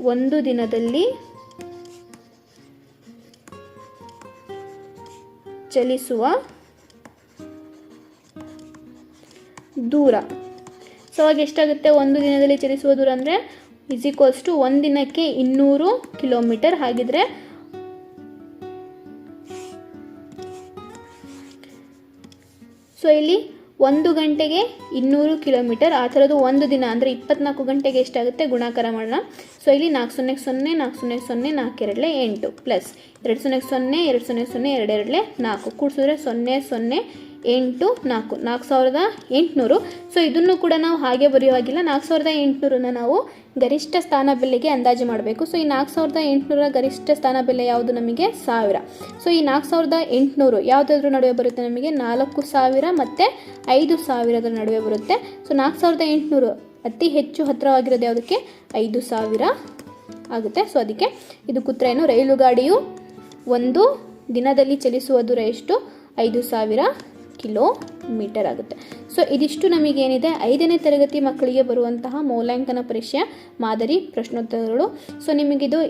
ಒಂದು ದಿನದಲ್ಲಿ ಚಲಿಸುವ ದೂರ. ಸೊ ಅವಾಗ ಎಷ್ಟಾಗುತ್ತೆ? ಒಂದು ದಿನದಲ್ಲಿ ಚಲಿಸುವ ದೂರ ಅಂದರೆ ಇಸ್ ಈಕ್ವಲ್ಸ್ ಟು ಒಂದು ದಿನಕ್ಕೆ ಇನ್ನೂರು ಕಿಲೋಮೀಟರ್ ಹಾಗಿದ್ರೆ ಸೊ ಇಲ್ಲಿ ಒಂದು ಗಂಟೆಗೆ ಇನ್ನೂರು ಕಿಲೋಮೀಟರ್, ಆ ಥರದ್ದು ಒಂದು ದಿನ ಅಂದರೆ ಇಪ್ಪತ್ನಾಲ್ಕು ಗಂಟೆಗೆ ಎಷ್ಟಾಗುತ್ತೆ? ಗುಣಾಕಾರ ಮಾಡೋಣ. ಸೊ ಇಲ್ಲಿ ನಾಲ್ಕು ಸೊನ್ನೆ ಸೊನ್ನೆ, ನಾಲ್ಕು ಸೊನ್ನೆ ಸೊನ್ನೆ, ನಾಲ್ಕು ಎರಡಲೆ ಎಂಟು ಪ್ಲಸ್ ಎರಡು ಸೊನ್ನೆ ಸೊನ್ನೆ, ಎರಡು ಸೊನ್ನೆ ಸೊನ್ನೆ ಎರಡು ಎರಡಲೆ ನಾಲ್ಕು. ಕೂಡಿಸಿದ್ರೆ ಸೊನ್ನೆ ಸೊನ್ನೆ ಎಂಟು ನಾಲ್ಕು ನಾಲ್ಕು ಸಾವಿರದ ಎಂಟುನೂರು. ಸೊ ಇದನ್ನು ಕೂಡ ನಾವು ಹಾಗೆ ಬರೆಯುವಾಗಿಲ್ಲ. ನಾಲ್ಕು ಸಾವಿರದ ಎಂಟುನೂರನ್ನ ನಾವು ಗರಿಷ್ಠ ಸ್ಥಾನ ಬೆಲೆಗೆ ಅಂದಾಜು ಮಾಡಬೇಕು. ಸೊ ಈ ನಾಲ್ಕು ಸಾವಿರದ ಎಂಟುನೂರ ಗರಿಷ್ಠ ಸ್ಥಾನ ಬೆಲೆ ಯಾವುದು ನಮಗೆ? ಸಾವಿರ. ಸೊ ಈ ನಾಲ್ಕು ಸಾವಿರದ ಎಂಟುನೂರು ಯಾವುದಾದ್ರೂ ನಡುವೆ ಬರುತ್ತೆ ನಮಗೆ? ನಾಲ್ಕು ಸಾವಿರ ಮತ್ತು ಐದು ಸಾವಿರದ ನಡುವೆ ಬರುತ್ತೆ. ಸೊ ನಾಲ್ಕು ಸಾವಿರದ ಎಂಟುನೂರು ಅತಿ ಹೆಚ್ಚು ಹತ್ತಿರವಾಗಿರೋದು ಯಾವುದಕ್ಕೆ? ಐದು ಸಾವಿರ ಆಗುತ್ತೆ. ಸೊ ಅದಕ್ಕೆ ಇದು ಕುತ್ರ ಏನು? ರೈಲು ಗಾಡಿಯು ಒಂದು ದಿನದಲ್ಲಿ ಚಲಿಸುವ ದೂರ ಎಷ್ಟು? ಐದು ಸಾವಿರ ಕಿಲೋಮೀಟರ್ ಆಗುತ್ತೆ. ಸೊ ಇದಿಷ್ಟು ನಮಗೇನಿದೆ. ಐದನೇ ತರಗತಿ ಮಕ್ಕಳಿಗೆ ಬರುವಂತಹ ಮೌಲ್ಯಾಂಕನ ಪರೀಕ್ಷೆ, ಮಾದರಿ, ಪ್ರಶ್ನೋತ್ತರಗಳು. ಸೊ ನಿಮಗಿದು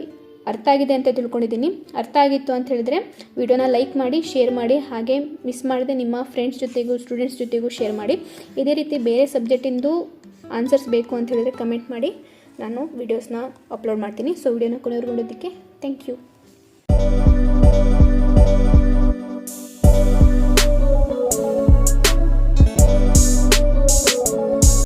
ಅರ್ಥ ಆಗಿದೆ ಅಂತ ತಿಳ್ಕೊಂಡಿದ್ದೀನಿ. ಅರ್ಥ ಆಗಿತ್ತು ಅಂತ ಹೇಳಿದರೆ ವಿಡಿಯೋನ ಲೈಕ್ ಮಾಡಿ, ಶೇರ್ ಮಾಡಿ, ಹಾಗೆ ಮಿಸ್ ಮಾಡದೆ ನಿಮ್ಮ ಫ್ರೆಂಡ್ಸ್ ಜೊತೆಗೂ, ಸ್ಟೂಡೆಂಟ್ಸ್ ಜೊತೆಗೂ ಶೇರ್ ಮಾಡಿ. ಇದೇ ರೀತಿ ಬೇರೆ ಸಬ್ಜೆಕ್ಟಿಂದು ಆನ್ಸರ್ಸ್ ಬೇಕು ಅಂತ ಹೇಳಿದ್ರೆ ಕಮೆಂಟ್ ಮಾಡಿ. ನಾನು ವೀಡಿಯೋಸ್ನ ಅಪ್ಲೋಡ್ ಮಾಡ್ತೀನಿ. ಸೊ ವಿಡಿಯೋನ ಕೊನೆವರೆಗೂ ನೋಡೋದಕ್ಕೆ ಥ್ಯಾಂಕ್ ಯು.